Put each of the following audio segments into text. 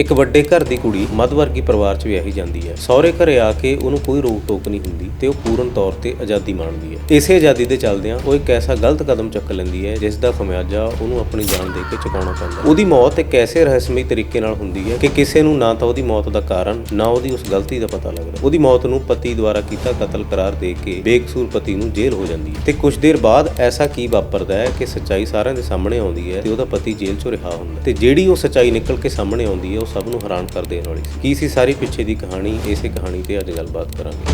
ਇੱਕ ਵੱਡੇ ਘਰ ਦੀ ਕੁੜੀ ਮੱਧਵਰਗੀ ਪਰਿਵਾਰ 'ਚ ਵਿਆਹੀ ਜਾਂਦੀ ਹੈ। ਸਹੁਰੇ ਘਰੇ ਆ ਕੇ ਉਹਨੂੰ ਕੋਈ ਰੋਕ ਟੋਕ ਨਹੀਂ ਹੁੰਦੀ ਤੇ ਉਹ ਪੂਰਨ ਤੌਰ ਤੇ ਆਜ਼ਾਦੀ ਮਾਣਦੀ ਹੈ। ਇਸੇ ਆਜ਼ਾਦੀ ਦੇ ਚੱਲਦਿਆਂ ਉਹ ਇੱਕ ਐਸਾ ਗਲਤ ਕਦਮ ਚੱਕ ਲੈਂਦੀ ਹੈ, ਜਿਸ ਦਾ ਖਮਿਆਜਾ ਉਹਨੂੰ ਆਪਣੀ ਜਾਨ ਦੇ ਕੇ ਚੁਕਾਉਣਾ ਪੈਂਦਾ ਹੈ। ਉਹਦੀ ਮੌਤ ਇੱਕ ਐਸੇ ਰਹੱਸਮਈ ਤਰੀਕੇ ਨਾਲ ਹੁੰਦੀ ਹੈ ਕਿ ਕਿਸੇ ਨੂੰ ਨਾ ਤਾਂ ਉਹਦੀ ਮੌਤ ਦਾ ਕਾਰਨ, ਨਾ ਉਹਦੀ ਉਸ ਗਲਤੀ ਦਾ ਪਤਾ ਲੱਗਦਾ। ਉਹਦੀ ਮੌਤ ਨੂੰ ਪਤੀ ਦੁਆਰਾ ਕੀਤਾ ਕਤਲ ਕਰਾਰ ਦੇ ਕੇ ਬੇਕਸੂਰ ਪਤੀ ਨੂੰ ਜੇਲ੍ਹ ਹੋ ਜਾਂਦੀ ਹੈ। ਤੇ ਕੁਝ ਦੇਰ ਬਾਅਦ ਐਸਾ ਕੀ ਵਾਪਰਦਾ ਹੈ ਕਿ ਸੱਚਾਈ ਸਾਰਿਆਂ ਦੇ ਸਾਹਮਣੇ ਆਉਂਦੀ ਹੈ ਤੇ ਉਹਦਾ ਪਤੀ ਜੇਲ੍ਹ ਚੋਂ ਰਿਹਾ ਹੁੰਦਾ ਤੇ ਜਿਹੜੀ ਉਹ ਸੱਚਾਈ ਨਿਕਲ ਕੇ ਸਾਹਮਣੇ ਆਉਂਦੀ ਹੈ ਉਹ ਸਭ ਨੂੰ ਹੈਰਾਨ ਕਰ ਦੇਣ ਵਾਲੀ ਸੀ। ਕੀ ਸੀ ਸਾਰੀ ਪਿੱਛੇ ਦੀ ਕਹਾਣੀ? ਇਸੇ ਕਹਾਣੀ ਤੇ ਅੱਜ ਗੱਲਬਾਤ ਕਰਾਂਗੇ।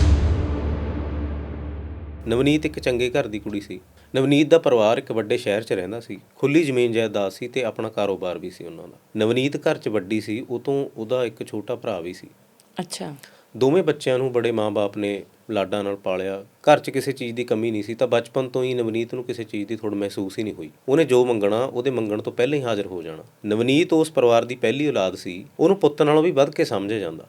ਨਵਨੀਤ ਇੱਕ ਚੰਗੇ ਘਰ ਦੀ ਕੁੜੀ ਸੀ। ਨਵਨੀਤ ਦਾ ਪਰਿਵਾਰ ਇੱਕ ਵੱਡੇ ਸ਼ਹਿਰ 'ਚ ਰਹਿੰਦਾ ਸੀ। ਖੁੱਲੀ ਜ਼ਮੀਨ ਜਾਇਦਾਦ ਸੀ ਤੇ ਆਪਣਾ ਕਾਰੋਬਾਰ ਵੀ ਸੀ ਉਹਨਾਂ ਦਾ। ਨਵਨੀਤ ਘਰ 'ਚ ਵੱਡੀ ਸੀ ਉਹ ਤੋਂ ਉਹਦਾ ਇੱਕ ਛੋਟਾ ਭਰਾ ਵੀ ਸੀ। ਅੱਛਾ। ਦੋਵੇਂ ਬੱਚਿਆਂ ਨੂੰ ਬੜੇ ਮਾਂ-ਬਾਪ ਨੇ ਲਾਡਾਂ ਨਾਲ ਪਾਲਿਆ। ਘਰ 'ਚ ਕਿਸੇ ਚੀਜ਼ ਦੀ ਕਮੀ ਨਹੀਂ ਸੀ ਤਾਂ ਬਚਪਨ ਤੋਂ ਹੀ ਨਵਨੀਤ ਨੂੰ ਕਿਸੇ ਚੀਜ਼ ਦੀ ਥੋੜ ਮਹਿਸੂਸ ਹੀ ਨਹੀਂ ਹੋਈ। ਉਹਨੇ ਜੋ ਮੰਗਣਾ ਉਹਦੇ ਮੰਗਣ ਤੋਂ ਪਹਿਲਾਂ ਹੀ ਹਾਜ਼ਰ ਹੋ ਜਾਣਾ। ਨਵਨੀਤ ਉਸ ਪਰਿਵਾਰ ਦੀ ਪਹਿਲੀ ਔਲਾਦ ਸੀ। ਉਹਨੂੰ ਪੁੱਤ ਨਾਲੋਂ ਵੀ ਵੱਧ ਕੇ ਸਮਝਿਆ ਜਾਂਦਾ।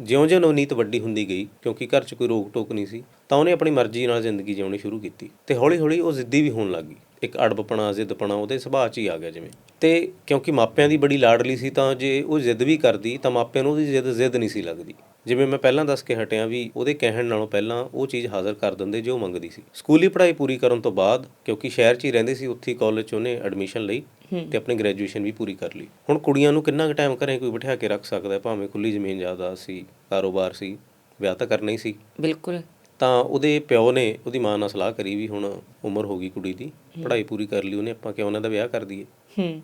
ਜਿਉਂ-ਜਿਉਂ ਨਵਨੀਤ ਵੱਡੀ ਹੁੰਦੀ ਗਈ ਕਿਉਂਕਿ ਘਰ 'ਚ ਕੋਈ ਰੋਕ ਟੋਕ ਨਹੀਂ ਸੀ ਤਾਂ ਉਹਨੇ ਆਪਣੀ ਮਰਜ਼ੀ ਨਾਲ ਜ਼ਿੰਦਗੀ ਜਿਉਣੀ ਸ਼ੁਰੂ ਕੀਤੀ। ਤੇ ਹੌਲੀ-ਹੌਲੀ ਉਹ ਜ਼ਿੱਦੀ ਵੀ ਹੋਣ ਲੱਗੀ ਇੱਕ ਅੜਬਪਣਾ ਜ਼ਿੱਦਪਣਾ ਉਹਦੇ ਸੁਭਾਅ 'ਚ ਹੀ ਆ ਗਿਆ ਜਿਵੇਂ। ਤੇ ਕਿਉਂਕਿ ਮਾਪਿਆਂ ਦੀ ਬੜੀ ਲਾਡਲੀ ਸੀ ਤਾਂ ਜੇ ਉਹ ਜ਼ਿੱਦ ਵੀ ਕਰਦੀ ਤਾਂ ਮਾਪਿਆਂ ਨੂੰ ਉਹਦੀ ਜ਼ਿੱਦ ਜ਼ਿੱਦ ਨਹੀਂ ਸੀ ਲੱਗਦੀ। ਜਿਵੇਂ ਮੈਂ ਪਹਿਲਾਂ ਦੱਸ ਕੇ ਹਟਿਆ ਵੀ ਉਹਦੇ ਕਹਿਣ ਨਾਲੋਂ ਪਹਿਲਾਂ ਉਹ ਚੀਜ਼ ਹਾਜ਼ਰ ਕਰ ਦਿੰਦੇ ਜੋ ਮੰਗਦੀ ਸੀ। ਸਕੂਲੀ ਪੜ੍ਹਾਈ ਪੂਰੀ ਕਰਨ ਤੋਂ ਬਾਅਦ ਕਿਉਂਕਿ ਸ਼ਹਿਰ 'ਚ ਹੀ ਰਹਿੰਦੀ ਸੀ ਉੱਥੇ ਕਾਲਜ 'ਚ ਉਹਨੇ ਐਡਮਿਸ਼ਨ ਲਈ ਤੇ ਆਪਣੀ ਗ੍ਰੈਜੂਏਸ਼ਨ ਵੀ ਪੂਰੀ ਕਰ ਲਈ। ਹੁਣ ਕੁੜੀਆਂ ਨੂੰ ਕਿੰਨਾ ਕੁ ਟਾਈਮ ਘਰੇ ਕੋਈ ਬਿਠਾ ਕੇ ਰੱਖ ਸਕਦਾ ਭਾਵੇਂ ਖੁੱਲੀ ਜ਼ਮੀਨ ਜ਼ਿਆਦਾ ਸੀ ਕਾਰੋਬਾਰ ਸੀ ਵਿਆਹ ਤਾਂ ਕਰਨਾ ਹੀ ਸੀ। ਬਿਲਕੁਲ। ਤਾਂ ਉਹਦੇ ਪਿਓ ਨੇ ਉਹਦੀ ਮਾਂ ਨਾਲ ਸਲਾਹ ਕਰੀ ਵੀ ਹੁਣ ਉਮਰ ਹੋ ਗਈ ਕੁੜੀ ਦੀ ਪੜ੍ਹਾਈ ਪੂਰੀ ਕਰ ਲਈ ਉਹਨੇ ਆਪਾਂ ਕਿਉਂ ਉਹਨਾਂ ਦਾ ਵਿਆਹ ਕਰ ਦਈਏ?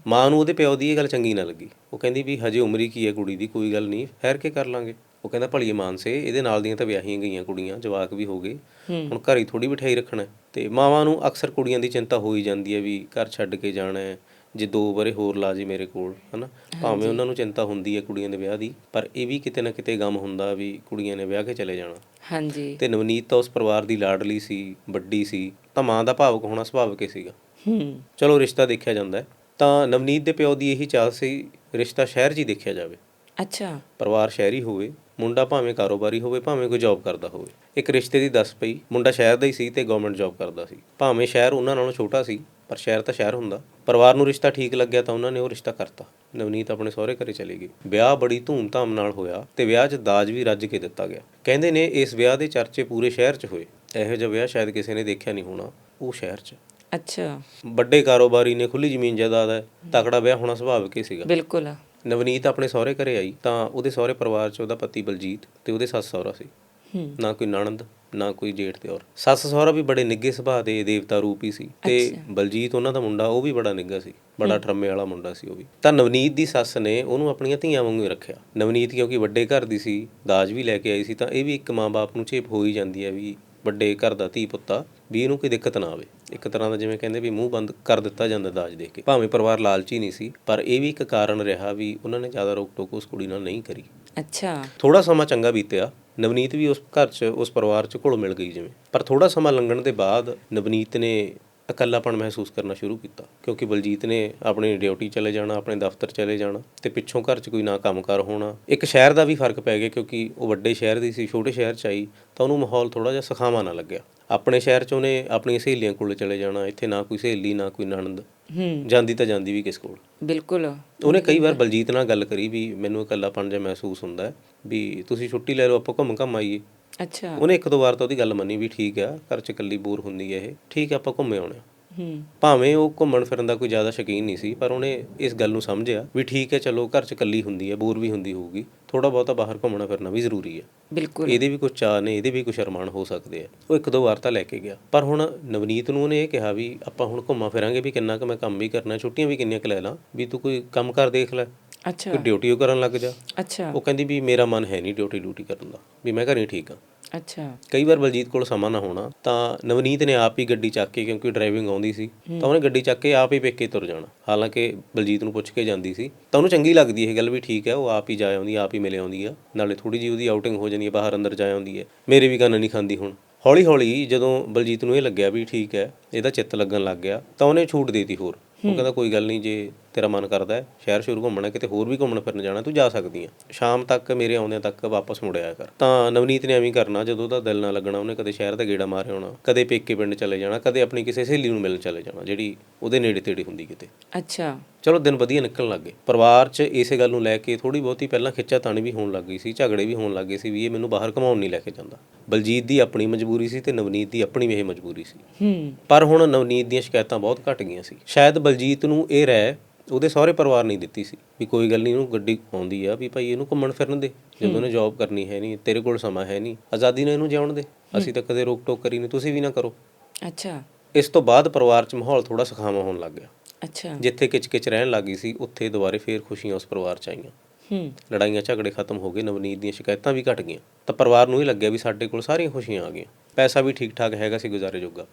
ਮਾਂ ਨੂੰ ਉਹਦੇ ਪਿਓ ਦੀ ਇਹ ਗੱਲ ਚੰਗੀ ਨਾ ਲੱਗੀ। ਉਹ ਕਹਿੰਦੀ ਵੀ ਹਜੇ ਉਮਰ ਕੀ ਹੈ ਕੁੜੀ ਦੀ ਕੋਈ ਗੱਲ ਨਹੀਂ ਠਹਿਰ ਕੇ ਕਰ ਲਾਂਗੇ। ਉਹ ਕਹਿੰਦਾ ਭਲੀਏ ਮਾਨਸੇ ਇਹਦੇ ਨਾਲ ਦੀਆਂ ਤਾਂ ਵਿਆਹੀਆਂ ਗਈਆਂ ਕੁੜੀਆਂ ਜਵਾਕ ਵੀ ਹੋ ਗਏ। ਹੁਣ ਘਰ ਹੀ ਥੋੜੀ ਬਿਠਾਈ ਰੱਖਣਾ। ਤੇ ਮਾਵਾਂ ਨੂੰ ਅਕਸਰ ਕੁੜੀਆਂ ਦੀ ਚਿੰਤਾ ਹੋ ਹੀ ਜਾਂਦੀ ਹੈ ਵੀ ਘਰ ਛੱਡ ਕੇ ਜਾਣਾ ਹੈ ਜੇ ਦੋ ਵਾਰੇ ਹੋਰ ਲਾ ਜੇ ਮੇਰੇ ਕੋਲ ਹਨਾ। ਭਾਵੇਂ ਉਹਨਾਂ ਨੂੰ ਚਿੰਤਾ ਹੁੰਦੀ ਹੈ ਕੁੜੀਆਂ ਦੇ ਵਿਆਹ ਦੀ ਪਰ ਇਹ ਵੀ ਕਿਤੇ ਨਾ ਕਿਤੇ ਗਮ ਹੁੰਦਾ ਵੀ ਕੁੜੀਆਂ ਨੇ ਵਿਆਹ ਕੇ ਚਲੇ ਜਾਣਾ। ਹਾਂਜੀ। ਤੇ ਨਵਨੀਤ ਤਾਂ ਉਸ ਪਰਿਵਾਰ ਦੀ ਲਾਡਲੀ ਸੀ ਵੱਡੀ ਸੀ ਤਾਂ ਮਾਂ ਦਾ ਭਾਵਕ ਹੋਣਾ ਸੁਭਾਵਿਕ ਹੀ ਸੀਗਾ। ਹੂੰ। ਚਲੋ ਰਿਸ਼ਤਾ ਦੇਖਿਆ ਜਾਂਦਾ ਤਾਂ ਨਵਨੀਤ ਦੇ ਪਿਓ ਦੀ ਇਹੀ ਚਾਹ ਸੀ ਰਿਸ਼ਤਾ ਸ਼ਹਿਰ 'ਚ ਹੀ ਦੇਖਿਆ ਜਾਵੇ। ਅੱਛਾ। ਪਰਿਵਾਰ ਸ਼ਹਿਰੀ ਹੋਵੇ। ਮੁੰਡਾ ਭਾਵੇਂ ਕਾਰੋਬਾਰੀ ਹੋਵੇ ਭਾਵੇਂ ਕੋਈ ਜੌਬ ਕਰਦਾ ਹੋਵੇ। ਇੱਕ ਰਿਸ਼ਤੇ ਦੀ ਦੱਸ ਪਈ ਮੁੰਡਾ ਸ਼ਹਿਰ ਦਾ ਹੀ ਸੀ ਤੇ ਗਵਰਨਮੈਂਟ ਜੌਬ ਕਰਦਾ ਸੀ। ਭਾਵੇਂ ਸ਼ਹਿਰ ਉਹਨਾਂ ਨਾਲੋਂ ਛੋਟਾ ਸੀ ਪਰ ਸ਼ਹਿਰ ਤਾਂ ਸ਼ਹਿਰ ਹੁੰਦਾ। ਪਰਿਵਾਰ ਨੂੰ ਰਿਸ਼ਤਾ ਠੀਕ ਲੱਗਿਆ ਤਾਂ ਉਹਨਾਂ ਨੇ ਉਹ ਰਿਸ਼ਤਾ ਕਰਤਾ। ਨਵਨੀਤ ਆਪਣੇ ਸਹੁਰੇ ਘਰੇ ਚਲੀ ਗਈ। ਵਿਆਹ ਬੜੀ ਧੂਮ-ਧਾਮ ਨਾਲ ਹੋਇਆ ਤੇ ਵਿਆਹ 'ਚ ਦਾਜ ਵੀ ਰੱਜ ਕੇ ਦਿੱਤਾ ਗਿਆ। ਕਹਿੰਦੇ ਨੇ ਇਸ ਵਿਆਹ ਦੇ ਚਰਚੇ ਪੂਰੇ ਸ਼ਹਿਰ 'ਚ ਹੋਏ। ਇਹੋ ਜਿਹਾ ਵਿਆਹ ਸ਼ਾਇਦ ਕਿਸੇ ਨੇ ਦੇਖਿਆ ਨਹੀਂ ਹੋਣਾ ਉਹ ਸ਼ਹਿਰ 'ਚ। ਅੱਛਾ। ਵੱਡੇ ਕਾਰੋਬਾਰੀ ਨੇ ਖੁੱਲੀ ਜ਼ਮੀਨ ਜਾਇਦਾਦ ਹੈ। ਤਕੜਾ ਵਿਆਹ ਹੋਣਾ ਸੁਭਾਵਿਕ ਹੀ ਸੀਗਾ। ਬਿਲਕੁਲ। ਨਵਨੀਤ ਆਪਣੇ ਸਹੁਰੇ ਘਰੇ ਆਈ ਤਾਂ ਉਹਦੇ ਸਹੁਰੇ ਪਰਿਵਾਰ 'ਚ ਉਹਦਾ ਪਤੀ ਬਲਜੀਤ ਤੇ ਉਹਦੇ ਸੱਸ ਸਹੁਰਾ ਸੀ। ਨਾ ਕੋਈ ਨਣਦ ਨਾ ਕੋਈ ਜੇਠ ਤੇ ਔਰ। ਸੱਸ ਸਹੁਰਾ ਵੀ ਬੜੇ ਨਿੱਗੇ ਸੁਭਾਅ ਦੇ ਦੇਵਤਾ ਰੂਪ ਹੀ ਸੀ ਤੇ ਬਲਜੀਤ ਉਹਨਾਂ ਦਾ ਮੁੰਡਾ ਉਹ ਵੀ ਬੜਾ ਨਿੱਗਾ ਸੀ ਬੜਾ ਠਰਮੇ ਵਾਲਾ ਮੁੰਡਾ ਸੀ ਉਹ ਵੀ। ਤਾਂ ਨਵਨੀਤ ਦੀ ਸੱਸ ਨੇ ਉਹਨੂੰ ਆਪਣੀਆਂ ਧੀਆਂ ਵਾਂਗੂ ਹੀ ਰੱਖਿਆ। ਨਵਨੀਤ ਕਿਉਂਕਿ ਵੱਡੇ ਘਰ ਦੀ ਸੀ ਦਾਜ ਵੀ ਲੈ ਕੇ ਆਈ ਸੀ ਤਾਂ ਇਹ ਵੀ ਇੱਕ ਮਾਂ-ਬਾਪ ਨੂੰ ਝੇਪ ਹੋ ਹੀ ਜਾਂਦੀ ਹੈ ਵੀ ਵੱਡੇ ਘਰ ਦਾ ਧੀ ਪੁੱਤਾ ਵੀ ਇਹਨੂੰ ਕੋਈ ਦਿੱਕਤ ਨਾ ਆਵੇ। ਇੱਕ ਤਰ੍ਹਾਂ ਦਾ ਜਿਵੇਂ ਕਹਿੰਦੇ ਵੀ ਮੂੰਹ ਬੰਦ ਕਰ ਦਿੱਤਾ ਜਾਂਦਾ ਦਾਜ ਦੇ ਕੇ। ਭਾਵੇਂ ਪਰਿਵਾਰ ਲਾਲਚੀ ਨਹੀਂ ਸੀ ਪਰ ਇਹ ਵੀ ਇੱਕ ਕਾਰਨ ਰਿਹਾ ਵੀ ਉਹਨਾਂ ਨੇ ਜ਼ਿਆਦਾ ਰੋਕ ਟੋਕ ਉਸ ਕੁੜੀ ਨਾਲ ਨਹੀਂ ਕਰੀ। ਅੱਛਾ। ਥੋੜਾ ਸਮਾਂ ਚੰਗਾ ਬੀਤਿਆ ਨਵਨੀਤ ਵੀ ਉਸ ਘਰ 'ਚ ਉਸ ਪਰਿਵਾਰ 'ਚ ਘੁਲ ਮਿਲ ਗਈ ਜਿਵੇਂ। ਪਰ ਥੋੜਾ ਸਮਾਂ ਲੰਘਣ ਦੇ ਬਾਅਦ ਨਵਨੀਤ ਨੇ ਇਕੱਲਾਪਣ ਮਹਿਸੂਸ ਕਰਨਾ ਸ਼ੁਰੂ ਕੀਤਾ ਕਿਉਂਕਿ ਬਲਜੀਤ ਨੇ ਆਪਣੀ ਡਿਊਟੀ ਚਲੇ ਜਾਣਾ ਆਪਣੇ ਦਫ਼ਤਰ ਚਲੇ ਜਾਣਾ ਤੇ ਪਿੱਛੋਂ ਘਰ 'ਚ ਕੋਈ ਨਾ ਕੰਮਕਾਰ ਹੋਣਾ। ਇੱਕ ਸ਼ਹਿਰ ਦਾ ਵੀ ਫ਼ਰਕ ਪੈ ਗਿਆ ਕਿਉਂਕਿ ਉਹ ਵੱਡੇ ਸ਼ਹਿਰ ਦੀ ਸੀ ਛੋਟੇ ਸ਼ਹਿਰ 'ਚ ਆਈ ਤਾਂ ਉਹਨੂੰ ਮਾਹੌਲ ਥੋੜਾ ਜਿਹਾ ਸਖਾਵਾ ਨਾ ਲੱਗਿਆ। ਆਪਣੇ ਸ਼ਹਿਰ 'ਚ ਉਹਨੇ ਆਪਣੀਆਂ ਸਹੇਲੀਆਂ ਕੋਲ ਚਲੇ ਜਾਣਾ ਇੱਥੇ ਨਾ ਕੋਈ ਸਹੇਲੀ ਨਾ ਕੋਈ ਨਣਦ। ਜਾਂਦੀ ਤਾਂ ਜਾਂਦੀ ਵੀ ਕਿਸ ਕੋਲ। ਬਿਲਕੁਲ। ਉਹਨੇ ਕਈ ਵਾਰ ਬਲਜੀਤ ਨਾਲ ਗੱਲ ਕਰੀ ਵੀ ਮੈਨੂੰ ਇਕੱਲਾਪਣ ਜਿਹਾ ਮਹਿਸੂਸ ਹੁੰਦਾ ਵੀ ਤੁਸੀਂ ਛੁੱਟੀ ਲੈ ਲਓ ਆਪਾਂ ਘੁੰਮ ਘੰਮ ਆਈਏ। ਅੱਛਾ। ਉਹਨੇ ਇੱਕ ਦੋ ਵਾਰ ਤਾਂ ਉਹਦੀ ਗੱਲ ਮੰਨੀ ਵੀ ਠੀਕ ਆ ਘਰ 'ਚ ਇਕੱਲੀ ਬੋਰ ਹੁੰਦੀ ਹੈ ਇਹ। ਠੀਕ ਆ ਆਪਾਂ ਘੁੰਮੇ ਆਉਣੇ। ਹੂੰ। ਭਾਵੇਂ ਉਹ ਘੁੰਮਣ ਫਿਰਨ ਦਾ ਕੋਈ ਜ਼ਿਆਦਾ ਸ਼ੌਕੀਨ ਨਹੀਂ ਸੀ ਪਰ ਉਹਨੇ ਇਸ ਗੱਲ ਨੂੰ ਸਮਝਿਆ ਵੀ ਠੀਕ ਹੈ ਚਲੋ ਘਰ 'ਚ ਇਕੱਲੀ ਹੁੰਦੀ ਹੈ ਬੋਰ ਵੀ ਹੁੰਦੀ ਹੋਊਗੀ। ਥੋੜਾ ਬਹੁਤਾ ਬਾਹਰ ਘੁੰਮਣਾ ਫਿਰਨਾ ਵੀ ਜ਼ਰੂਰੀ ਹੈ ਬਿਲਕੁਲ। ਇਹਦੇ ਵੀ ਕੁਝ ਚਾਅ ਨੇ ਇਹਦੇ ਵੀ ਕੁਝ ਅਰਮਾਨ ਹੋ ਸਕਦੇ ਆ। ਉਹ ਇੱਕ ਦੋ ਵਾਰ ਤਾਂ ਲੈ ਕੇ ਗਿਆ। ਪਰ ਹੁਣ ਨਵਨੀਤ ਨੂੰ ਉਹਨੇ ਇਹ ਕਿਹਾ ਵੀ ਆਪਾਂ ਹੁਣ ਘੁੰਮਾ ਫਿਰਾਂਗੇ ਵੀ ਕਿੰਨਾ ਕੁ ਮੈਂ ਕੰਮ ਵੀ ਕਰਨਾ ਛੁੱਟੀਆਂ ਵੀ ਕਿੰਨੀਆਂ ਕੁ ਲੈ ਲਾਂ ਵੀ ਤੂੰ ਕੋਈ ਕੰਮ ਕਰ ਦੇਖ ਲੈ। ਅੱਛਾ। ਕੋਈ ਡਿਊਟੀ ਉਹ ਕਰਨ ਲੱਗ ਜਾ। ਅੱਛਾ। ਉਹ ਕਹਿੰਦੀ ਵੀ ਮੇਰਾ ਮਨ ਹੈ ਨਹੀਂ ਡਿਊਟੀ ਡਿਊਟੀ ਕਰਨ ਦਾ। ਵੀ ਮੈਂ ਘਰੇ ਠੀਕ ਆ ਅੱਛਾ। ਕਈ ਵਾਰ ਬਲਜੀਤ ਕੋਲ ਸਮਾਂ ਨਾ ਹੋਣਾ ਤਾਂ ਨਵਨੀਤ ਨੇ ਆਪ ਹੀ ਗੱਡੀ ਚੱਕ ਕੇ ਕਿਉਂਕਿ ਡਰਾਈਵਿੰਗ ਆਉਂਦੀ ਸੀ ਤਾਂ ਉਹਨੇ ਗੱਡੀ ਚੱਕ ਕੇ ਆਪ ਹੀ ਪੇਕੇ ਤੁਰ ਜਾਣਾ। ਹਾਲਾਂਕਿ ਬਲਜੀਤ ਨੂੰ ਪੁੱਛ ਕੇ ਜਾਂਦੀ ਸੀ ਤਾਂ ਉਹਨੂੰ ਚੰਗੀ ਲੱਗਦੀ ਇਹ ਗੱਲ ਵੀ ਠੀਕ ਹੈ ਉਹ ਆਪ ਹੀ ਜਾ ਆਉਂਦੀ ਆਪ ਹੀ ਮਿਲ ਆਉਂਦੀ ਆ। ਨਾਲੇ ਥੋੜੀ ਜਿਹੀ ਉਹਦੀ ਆਊਟਿੰਗ ਹੋ ਜਾਂਦੀ ਹੈ ਬਾਹਰ ਅੰਦਰ ਜਾ ਆਉਂਦੀ ਹੈ। ਮੇਰੇ ਵੀ ਕੰਨ ਨਹੀਂ ਖਾਂਦੀ ਹੁਣ। ਹੌਲੀ ਹੌਲੀ ਜਦੋਂ ਬਲਜੀਤ ਨੂੰ ਇਹ ਲੱਗਿਆ ਵੀ ਠੀਕ ਹੈ ਇਹਦਾ ਚਿੱਤ ਲੱਗਣ ਲੱਗ ਗਿਆ ਤਾਂ ਉਹਨੇ ਛੂਟ ਦੇਤੀ ਹੋਰ। ਉਹ ਕਹਿੰਦਾ ਕੋਈ ਗੱਲ ਨਹੀਂ ਜੇ ਤੇਰਾ ਮਨ ਕਰਦਾ ਹੈ ਸ਼ਹਿਰ ਸ਼ੁਰੂ ਘੁੰਮਣਾ ਕਿਤੇ ਹੋਰ ਵੀ ਘੁੰਮਣ ਫਿਰਨ ਜਾਣਾ ਤੂੰ ਜਾ ਸਕਦੀ ਆ ਸ਼ਾਮ ਤੱਕ ਮੇਰੇ ਆਉਂਦਿਆਂ ਤੱਕ ਵਾਪਸ ਮੁੜ ਆਇਆ ਕਰ। ਤਾਂ ਨਵਨੀਤ ਨੇ ਐਵੇਂ ਕਰਨਾ ਜਦੋਂ ਉਹਦਾ ਦਿਲ ਨਾ ਲੱਗਣਾ ਉਹਨੇ ਕਦੇ ਸ਼ਹਿਰ ਦਾ ਗੇੜਾ ਮਾਰਿਆ ਹੋਣਾ ਕਦੇ ਪੇਕੇ ਪਿੰਡ ਚਲੇ ਜਾਣਾ ਕਦੇ ਆਪਣੀ ਕਿਸੇ ਸਹੇਲੀ ਨੂੰ ਮਿਲਣ ਚਲੇ ਜਾਣਾ ਜਿਹੜੀ ਉਹਦੇ ਨੇੜੇ ਤੇੜੇ ਹੁੰਦੀ ਕਿਤੇ। ਅੱਛਾ। ਚਲੋ ਦਿਨ ਵਧੀਆ ਨਿਕਲਣ ਲੱਗੇ ਪਰਿਵਾਰ 'ਚ ਇਸੇ ਗੱਲ ਨੂੰ ਲੈ ਕੇ ਥੋੜੀ ਬਹੁਤੀ ਪਹਿਲਾਂ ਖਿੱਚਾ ਤਾਣੀ ਵੀ ਹੋਣ ਲੱਗ ਗਈ ਸੀ ਝਗੜੇ ਵੀ ਹੋਣ ਲੱਗ ਗਏ ਸੀ ਵੀ ਇਹ ਮੈਨੂੰ ਬਾਹਰ ਘਮਾਉਣ ਨਹੀਂ ਲੈ ਕੇ ਜਾਂਦਾ। ਬਲਜੀਤ ਦੀ ਆਪਣੀ ਮਜਬੂਰੀ ਸੀ ਤੇ ਨਵਨੀਤ ਦੀ ਆਪਣੀ ਵੀ ਇਹ ਮਜਬੂਰੀ ਸੀ। ਹੂੰ। ਪਰ ਹੁਣ ਨਵਨੀਤ ਦੀਆਂ ਸ਼ਿਕਾਇਤਾਂ ਬਹੁਤ ਘਟ ਗਈਆਂ ਸੀ। ਸ਼ਾਇਦ ਬਲਜੀਤ ਨੂੰ ਇਹ ਰਹਿ ਉਹਦੇ ਸਹੁਰੇ ਪਰਿਵਾਰ ਨਹੀਂ ਦਿੱਤੀ ਸੀ ਵੀ ਕੋਈ ਗੱਲ ਨਹੀਂ ਇਹਨੂੰ ਗੱਡੀ ਆਉਂਦੀ ਆ ਵੀ ਭਾਈ ਇਹਨੂੰ ਘੁੰਮਣ ਫਿਰਨ ਦੇ ਜਦੋਂ ਉਹਨੇ ਜੌਬ ਕਰਨੀ ਹੈ ਨਹੀਂ ਤੇਰੇ ਕੋਲ ਸਮਾਂ ਹੈ ਨਹੀਂ ਆਜ਼ਾਦੀ ਨਾਲ ਇਹਨੂੰ ਜਿਉਣ ਦੇ ਅਸੀਂ ਤਾਂ ਕਦੇ ਰੋਕ ਟੋਕ ਕਰੀ ਨਹੀਂ ਤੁਸੀਂ ਵੀ ਨਾ ਕਰੋ। ਅੱਛਾ। ਇਸ ਤੋਂ ਬਾਅਦ ਪਰਿਵਾਰ 'ਚ ਮਾਹੌਲ ਥੋੜਾ ਸੁਖਾਵਾਂ ਹੋਣ ਲੱਗ ਗਿਆ। ਅੱਛਾ। ਜਿੱਥੇ ਕਿਚ-ਕਿਚ ਰਹਿਣ ਲੱਗੀ ਸੀ ਉੱਥੇ ਦੁਬਾਰੇ ਫੇਰ ਖੁਸ਼ੀਆਂ ਉਸ ਪਰਿਵਾਰ 'ਚ ਆਈਆਂ। ਹੂੰ। ਲੜਾਈਆਂ ਝਗੜੇ ਖਤਮ ਹੋ ਗਏ ਨਵਨੀਤ ਦੀਆਂ ਸ਼ਿਕਾਇਤਾਂ ਵੀ ਘਟ ਗਈਆਂ। ਤਾਂ ਪਰਿਵਾਰ ਨੂੰ ਇਹ ਲੱਗਿਆ ਵੀ ਸਾਡੇ ਕੋਲ ਸਾਰੀਆਂ ਖੁਸ਼ੀਆਂ ਆ ਗਈਆਂ। ਪੈਸਾ ਵੀ ਠੀਕ ਠਾਕ ਹੈਗਾ ਸੀ ਗੁਜ਼ਾਰੇ ਜੋਗਾ।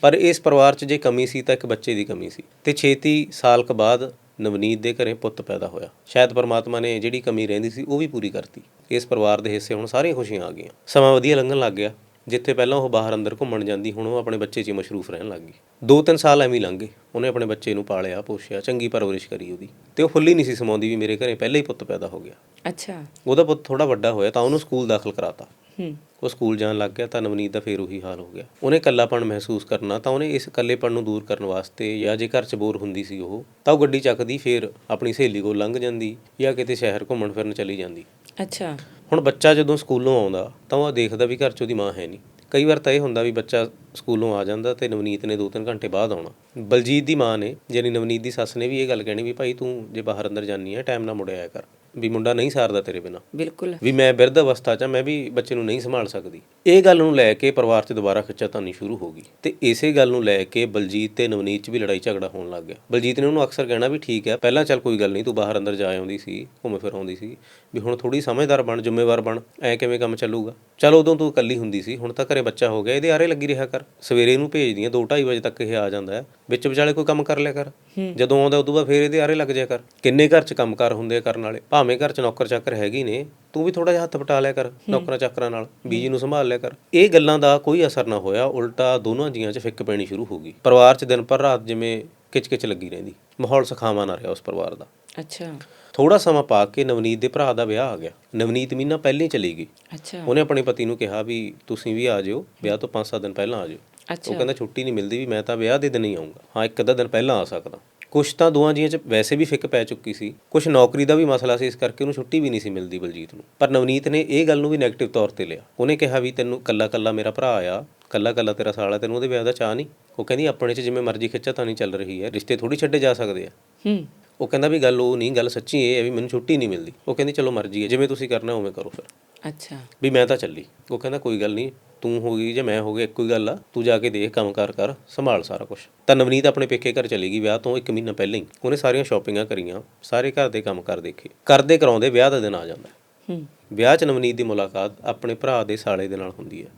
ਪਰ ਇਸ ਪਰਿਵਾਰ 'ਚ ਜੇ ਕਮੀ ਸੀ ਤਾਂ ਇੱਕ ਬੱਚੇ ਦੀ ਕਮੀ ਸੀ ਤੇ ਛੇਤੀ ਸਾਲ ਕੁ ਬਾਅਦ ਨਵਨੀਤ ਦੇ ਘਰੇ ਪੁੱਤ ਪੈਦਾ ਹੋਇਆ। ਸ਼ਾਇਦ ਪਰਮਾਤਮਾ ਨੇ ਜਿਹੜੀ ਕਮੀ ਰਹਿੰਦੀ ਸੀ ਉਹ ਵੀ ਪੂਰੀ ਕਰਤੀ। ਇਸ ਪਰਿਵਾਰ ਦੇ ਹਿੱਸੇ ਹੁਣ ਸਾਰੀਆਂ ਖੁਸ਼ੀਆਂ ਆ ਗਈਆਂ। ਸਮਾਂ ਵਧੀਆ ਲੰਘਣ ਲੱਗ ਗਿਆ ਜਿੱਥੇ ਪਹਿਲਾਂ ਉਹ ਬਾਹਰ ਅੰਦਰ ਘੁੰਮਣ ਜਾਂਦੀ ਹੁਣ ਉਹ ਆਪਣੇ ਬੱਚੇ 'ਚ ਹੀ ਮਸ਼ਰੂਫ ਰਹਿਣ ਲੱਗ ਗਈ। ਦੋ ਤਿੰਨ ਸਾਲ ਐਵੇਂ ਲੰਘ ਗਏ। ਉਹਨੇ ਆਪਣੇ ਬੱਚੇ ਨੂੰ ਪਾਲਿਆ ਪੋਸ਼ਿਆ ਚੰਗੀ ਪਰਵਰਿਸ਼ ਕਰੀ ਉਹਦੀ। ਤੇ ਉਹ ਫੁੱਲੀ ਨਹੀਂ ਸੀ ਸਮਾਉਂਦੀ ਵੀ ਮੇਰੇ ਘਰੇ ਪਹਿਲਾਂ ਹੀ ਪੁੱਤ ਪੈਦਾ ਹੋ ਗਿਆ। ਅੱਛਾ। ਉਹਦਾ ਪੁੱਤ ਥੋੜਾ ਵੱਡਾ ਹੋਇਆ ਤਾਂ ਉਹਨੂੰ ਸਕੂਲ ਦਾਖਲ ਕਰਾਤਾ। ਉਹ ਸਕੂਲ ਜਾਣ ਲੱਗ ਗਿਆ ਤਾਂ ਨਵਨੀਤ ਦਾ ਫੇਰ ਉਹੀ ਹਾਲ ਹੋ ਗਿਆ। ਉਹਨੇ ਇਕੱਲਾਪਣ ਮਹਿਸੂਸ ਕਰਨਾ ਤਾਂ ਉਹਨੇ ਇਸ ਇਕੱਲੇਪਣ ਨੂੰ ਦੂਰ ਕਰਨ ਵਾਸਤੇ ਜਾਂ ਜੇ ਘਰ 'ਚ ਬੋਰ ਹੁੰਦੀ ਸੀ ਉਹ ਤਾਂ ਉਹ ਗੱਡੀ ਚੱਕਦੀ ਫੇਰ ਆਪਣੀ ਸਹੇਲੀ ਕੋਲ ਲੰਘ ਜਾਂਦੀ ਜਾਂ ਕਿਤੇ ਸ਼ਹਿਰ ਘੁੰਮਣ ਫਿਰਨ ਚਲੀ ਜਾਂਦੀ। ਅੱਛਾ। ਹੁਣ ਬੱਚਾ ਜਦੋਂ ਸਕੂਲੋਂ ਆਉਂਦਾ ਤਾਂ ਉਹ ਦੇਖਦਾ ਵੀ ਘਰ 'ਚ ਉਹਦੀ ਮਾਂ ਹੈ ਨਹੀਂ। ਕਈ ਵਾਰ ਤਾਂ ਇਹ ਹੁੰਦਾ ਵੀ ਬੱਚਾ ਸਕੂਲੋਂ ਆ ਜਾਂਦਾ ਤੇ ਨਵਨੀਤ ਨੇ 2-3 ਘੰਟੇ ਬਾਅਦ ਆਉਣਾ। ਬਲਜੀਤ ਦੀ ਮਾਂ ਨੇ ਯਾਨੀ ਨਵਨੀਤ ਦੀ ਸੱਸ ਨੇ ਵੀ ਇਹ ਗੱਲ ਕਹਿਣੀ ਵੀ ਭਾਈ ਤੂੰ ਜੇ ਬਾਹਰ ਅੰਦਰ ਜਾਨੀ ਹੈ ਟਾਈਮ ਨਾਲ ਮੁੜ ਆਇਆ ਕਰ। ਵੀ ਮੁੰਡਾ ਨਹੀਂ ਸਾਰਦਾ ਤੇਰੇ ਬਿਨਾ। ਬਿਲਕੁਲ। ਵੀ ਮੈਂ ਬਿਰਧ ਅਵਸਥਾ 'ਚ ਮੈਂ ਵੀ ਬੱਚੇ ਨੂੰ ਨਹੀਂ ਸੰਭਾਲ ਸਕਦੀ। ਇਹ ਗੱਲ ਨੂੰ ਲੈ ਕੇ ਪਰਿਵਾਰ 'ਚ ਦੁਬਾਰਾ ਖਿੱਚਾਤਾਨੀ ਸ਼ੁਰੂ ਹੋ ਗਈ। ਤੇ ਇਸੇ ਗੱਲ ਨੂੰ ਲੈ ਕੇ ਬਲਜੀਤ ਤੇ ਨਵਨੀਤ 'ਚ ਵੀ ਲੜਾਈ ਝਗੜਾ ਹੋਣ ਲੱਗ ਗਿਆ। ਬਲਜੀਤ ਨੇ ਉਹਨੂੰ ਅਕਸਰ ਕਹਿਣਾ ਵੀ ਠੀਕ ਹੈ ਪਹਿਲਾਂ ਚੱਲ ਕੋਈ ਗੱਲ ਨਹੀਂ ਤੂੰ ਬਾਹਰ ਅੰਦਰ ਜਾ ਆਉਂਦੀ ਸੀ ਘੁੰਮ ਫਿਰ ਆਉਂਦੀ ਸੀ। ਵੀ ਹੁਣ ਥੋੜੀ ਸਮਝਦਾਰ ਬਣ ਜ਼ਿੰਮੇਵਾਰ ਬਣ ਐ ਕਿਵੇਂ ਕੰਮ ਚੱਲੂਗਾ? ਚਲ ਉਦੋਂ ਤੂੰ ਇਕੱਲੀ ਹੁੰਦੀ ਸੀ ਹੁਣ ਤਾਂ ਘਰੇ ਬੱਚਾ ਹੋ ਗਿਆ ਇਹਦੇ ਆਰੇ ਲੱਗੀ ਰਿਹਾ ਕਰ। ਸਵੇਰੇ ਇਹਨੂੰ ਭੇਜਦੀਆਂ 2:30 ਵਜੇ ਤੱਕ ਇਹ ਆ ਜਾਂਦਾ। ਹੈ ਵਿੱਚ ਵਿਚਾਲੇ ਕੋਈ ਕੰਮ ਕਰ ਲਿਆ ਕਰ। ਜਦੋਂ ਆਉਂਦਾ ਉਦੋਂ ਬਾਅਦ ਫੇਰ ਇਹਦੇ ਆਰੇ ਲੱਗ ਜਾਇਆ ਕਰ। ਕਿੰਨੇ ਘਰ 'ਚ ਕੰਮਕਾਰ ਹੁੰਦੇ ਆ ਕਰਨ ਵਾਲੇ? ਭਾਵੇਂ ਘਰ 'ਚ ਨੌਕਰ ਚਾਕਰ ਹੈਗੀ ਨੇ ਤੂੰ ਵੀ ਥੋੜਾ ਜਿਹਾ ਹੱਥ ਪਟਾ ਲਿਆ ਕਰ ਨੌਕਰਾਂ ਚਾਕਰਾਂ ਨਾਲ ਬੀਜੀ ਨੂੰ ਸੰਭਾਲ ਲਿਆ ਕਰ। ਇਹ ਗੱਲਾਂ ਦਾ ਕੋਈ ਅਸਰ ਨਾ ਹੋਇਆ ਉਲਟਾ ਦੋਨਾਂ ਜੀਆਂ 'ਚ ਫਿੱਕ ਪੈਣੀ ਸ਼ੁਰੂ ਹੋ ਗਈ। ਪਰਿਵਾਰ 'ਚ ਦਿਨ ਪਰ ਰਾਤ ਜਿਵੇਂ ਕਿਚ-ਕਿਚ ਲੱਗੀ ਰਹਿੰਦੀ। ਮਾਹੌਲ ਸਖਾਵਾਂ ਨਾ ਰਿਹਾ ਉਸ ਪਰਿਵਾਰ ਦਾ। ਅੱਛਾ। ਥੋੜਾ ਸਮਾਂ ਪਾ ਕੇ ਨਵਨੀਤ ਦੇ ਭਰਾ ਦਾ ਵਿਆਹ ਆ ਗਿਆ। ਨਵਨੀਤ ਮੀਨਾ ਪਹਿਲਾਂ ਹੀ ਚਲੀ ਗਈ। ਅੱਛਾ। ਉਹਨੇ ਆਪਣੇ ਪਤੀ ਨੂੰ ਕਿਹਾ ਵੀ ਤੁਸੀਂ ਵੀ ਆ ਜਿਓ ਵਿਆਹ ਤੋਂ 5-7 ਦਿਨ ਪਹਿਲਾਂ ਆ ਜਿਓ। ਉਹ ਕਹਿੰਦਾ ਛੁੱਟੀ ਨਹੀਂ ਮਿਲਦੀ ਵੀ ਮੈਂ ਤਾਂ ਵਿਆਹ ਦੇ ਦਿਨ ਹੀ ਆਉਂਗਾ ਹਾਂ ਇੱਕ ਅੱਧਾ ਦਿਨ ਪਹਿਲਾਂ ਆ ਸਕਦਾ। ਕੁਛ ਤਾਂ ਦੋਵਾਂ ਜੀਆਂ 'ਚ ਵੈਸੇ ਵੀ ਫਿੱਕ ਪੈ ਚੁੱਕੀ ਸੀ। ਕੁਛ ਨੌਕਰੀ ਦਾ ਵੀ ਮਸਲਾ ਸੀ ਇਸ ਕਰਕੇ ਉਹਨੂੰ ਛੁੱਟੀ ਵੀ ਨਹੀਂ ਸੀ ਮਿਲਦੀ ਬਲਜੀਤ ਨੂੰ। ਪਰ ਨਵਨੀਤ ਨੇ ਇਹ ਗੱਲ ਨੂੰ ਵੀ 네ਗੇਟਿਵ ਤੌਰ ਤੇ ਲਿਆ। ਉਹਨੇ ਕਿਹਾ ਵੀ ਤੈਨੂੰ ਕੱਲਾ ਕੱਲਾ ਮੇਰਾ ਭਰਾ ਆ ਕੱਲਾ ਕੱਲਾ ਤੇਰਾ ਸਾਲਾ ਤੈਨੂੰ ਉਹਦੇ ਵਿਆਹ ਦਾ ਚਾਹ ਨਹੀਂ। ਉਹ ਕਹਿੰਦੀ ਆਪਣੇ 'ਚ ਜਿਵੇਂ ਮਰਜ਼ੀ ਖਿੱਚਾ ਤਾਂ ਨਹੀਂ ਚੱਲ ਰਹੀ ਹੈ। ਰਿਸ਼ਤੇ ਥੋੜੀ ਛੱਡੇ ਜਾ ਸਕਦੇ ਆ। ਹੂੰ। ਉਹ ਕਹਿੰਦਾ ਵੀ ਗੱਲ ਉਹ ਨਹੀਂ ਗੱਲ ਸੱਚੀ ਇਹ ਹੈ ਵੀ ਮੈਨੂੰ ਛੁੱਟੀ ਨਹੀਂ ਮਿਲਦੀ। ਉਹ ਕਹਿੰਦੀ ਚਲੋ ਮਰਜ਼ੀ ਹੈ ਜਿਵੇਂ ਤੁਸੀਂ ਕਰਨਾ ਉਵੇਂ ਕਰੋ ਫਿਰ। ਅੱਛਾ। ਵੀ ਮੈਂ ਤਾਂ ਚੱਲੀ। ਉਹ ਕਹਿੰਦਾ ਕੋਈ ਗੱਲ ਨਹੀਂ ਤੂੰ ਹੋ ਗਈ ਜਾਂ ਮੈਂ ਹੋ ਗਿਆ ਇੱਕੋ ਹੀ ਗੱਲ ਆ। ਤੂੰ ਜਾ ਕੇ ਦੇਖ ਕੰਮ ਕਾਰ ਕਰ ਸੰਭਾਲ ਸਾਰਾ ਕੁਝ ਤਾਂ ਨਵਨੀਤ ਆਪਣੇ ਪੇਕੇ ਘਰ ਚਲੀ ਗਈ ਵਿਆਹ ਤੋਂ 1 ਮਹੀਨਾ ਪਹਿਲਾਂ ਹੀ। ਉਹਨੇ ਸਾਰੀਆਂ ਸ਼ਾਪਿੰਗਾਂ ਕਰੀਆਂ ਸਾਰੇ ਘਰ ਦੇ ਕੰਮ ਕਰ ਦੇਖੇ। ਕਰਦੇ ਕਰਾਉਂਦੇ ਵਿਆਹ ਦਾ ਦਿਨ ਆ ਜਾਂਦਾ। ਹੂੰ। ਵਿਆਹ 'ਚ ਨਵਨੀਤ ਦੀ ਮੁਲਾਕਾਤ ਆਪਣੇ ਭਰਾ ਦੇ ਸਾਲੇ ਦੇ ਨਾਲ ਹੁੰਦੀ ਹੈ।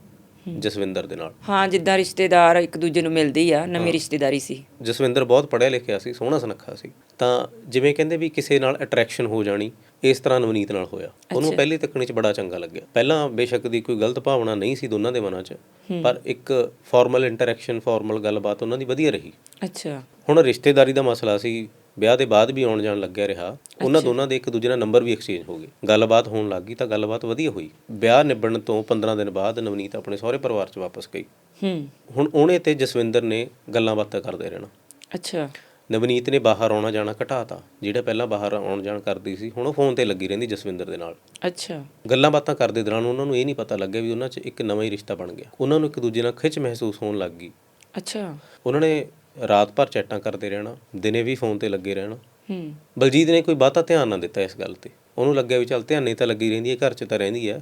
ਜਸਵਿੰਦਰ ਦੇ ਨਾਲ। ਹਾਂ ਜਿੱਦਾਂ ਰਿਸ਼ਤੇਦਾਰ ਇੱਕ ਦੂਜੇ ਨੂੰ ਮਿਲਦੀ ਆ ਨਵੀਂ ਰਿਸ਼ਤੇਦਾਰੀ ਸੀ। ਜਸਵਿੰਦਰ ਬਹੁਤ ਪੜ੍ਹਿਆ ਲਿਖਿਆ ਸੀ ਸੋਹਣਾ ਸੁਨੱਖਾ ਸੀ। ਤਾਂ ਜਿਵੇਂ ਕਹਿੰਦੇ ਵੀ ਕਿਸੇ ਨਾਲ ਅਟਰੈਕਸ਼ਨ ਹੋ ਜਾਣੀ ਇਸ ਤਰ੍ਹਾਂ ਨਵਨੀਤ ਨਾਲ ਹੋਇਆ। ਉਹਨੂੰ ਪਹਿਲੀ ਤੱਕਣੀ 'ਚ ਬੜਾ ਚੰਗਾ ਲੱਗਿਆ। ਪਹਿਲਾਂ ਬੇਸ਼ੱਕ ਦੀ ਕੋਈ ਗਲਤ ਭਾਵਨਾ ਨਹੀਂ ਸੀ ਦੋਨਾਂ ਦੇ ਮਨਾਂ 'ਚ ਪਰ ਇੱਕ ਫਾਰਮਲ ਇੰਟਰੈਕਸ਼ਨ ਫਾਰਮਲ ਗੱਲਬਾਤ ਉਹਨਾਂ ਦੀ ਵਧੀਆ ਰਹੀ। ਅੱਛਾ। ਹੁਣ ਰਿਸ਼ਤੇਦਾਰੀ ਦਾ ਮਸਲਾ ਸੀ ਵਿਆਹ ਦੇ ਬਾਅਦ ਵੀ ਆਉਣ ਜਾਣ ਲੱਗਿਆ ਰਿਹਾ ਉਹਨਾਂ ਦੋਨਾਂ ਦੇ ਇੱਕ ਦੂਜੇ ਨਾਲ ਨੰਬਰ ਵੀ ਐਕਸਚੇਂਜ ਹੋ ਗਏ। ਗੱਲਬਾਤ ਹੋਣ ਲੱਗ ਤਾਂ ਗੱਲਬਾਤ ਵਧੀਆ ਹੋਈ। ਵਿਆਹ ਨਿਬੜਨ ਤੋਂ 15 ਦਿਨ ਬਾਅਦ ਨਵਨੀਤ ਆਪਣੇ ਸਹੁਰੇ ਪਰਿਵਾਰ 'ਚ ਵਾਪਸ ਗਈ। ਹੂੰ। ਹੁਣ ਉਹਨੇ ਤੇ ਜਸਵਿੰਦਰ ਨੇ ਗੱਲਾਂ ਬਾਤਾਂ ਕਰਦੇ ਰਹਿਣਾ। ਅੱਛਾ। ਨਵਨੀਤ ਨੇ ਬਾਹਰ ਆਉਣਾ ਜਾਣਾ ਘਟਾਤਾ। ਜਿਹੜਾ ਪਹਿਲਾਂ ਬਾਹਰ ਆਉਣ ਜਾਣ ਕਰਦੀ ਸੀ ਹੁਣ ਉਹ ਫੋਨ ਤੇ ਲੱਗੀ ਰਹਿੰਦੀ ਜਸਵਿੰਦਰ ਦੇ ਨਾਲ। ਅੱਛਾ। ਗੱਲਾਂ ਬਾਤਾਂ ਕਰਦੇ ਦੌਰਾਨ ਉਹਨਾਂ ਨੂੰ ਇਹ ਨਹੀਂ ਪਤਾ ਲੱਗਿਆ ਵੀ ਉਹਨਾਂ 'ਚ ਇੱਕ ਨਵਾਂ ਹੀ ਰਿਸ਼ਤਾ ਬਣ ਗਿਆ। ਉਹਨਾਂ ਨੂੰ ਇੱਕ ਦੂਜੇ ਨਾਲ ਖਿੱਚ ਮਹਿਸੂਸ ਹੋਣ ਲੱਗ ਗਈ। ਅੱਛਾ। ਉਹਨਾਂ ਨੇ ਰਾਤ ਭਰ ਚੈਟਾਂ ਕਰਦੇ ਰਹਿਣਾ ਦਿਨੇ ਵੀ ਫੋਨ ਤੇ ਲੱਗੇ ਰਹਿਣਾ। ਹੂੰ। ਬਲਜੀਤ ਨੇ ਕੋਈ ਬਹੁਤਾ ਧਿਆਨ ਨਾ ਦਿੱਤਾ ਇਸ ਗੱਲ ਤੇ। ਉਹਨੂੰ ਲੱਗਿਆ ਵੀ ਚੱਲ ਧਿਆਨੇ ਤਾਂ ਲੱਗੀ ਰਹਿੰਦੀ ਹੈ ਘਰ 'ਚ ਤਾਂ ਰਹਿੰਦੀ ਹੈ।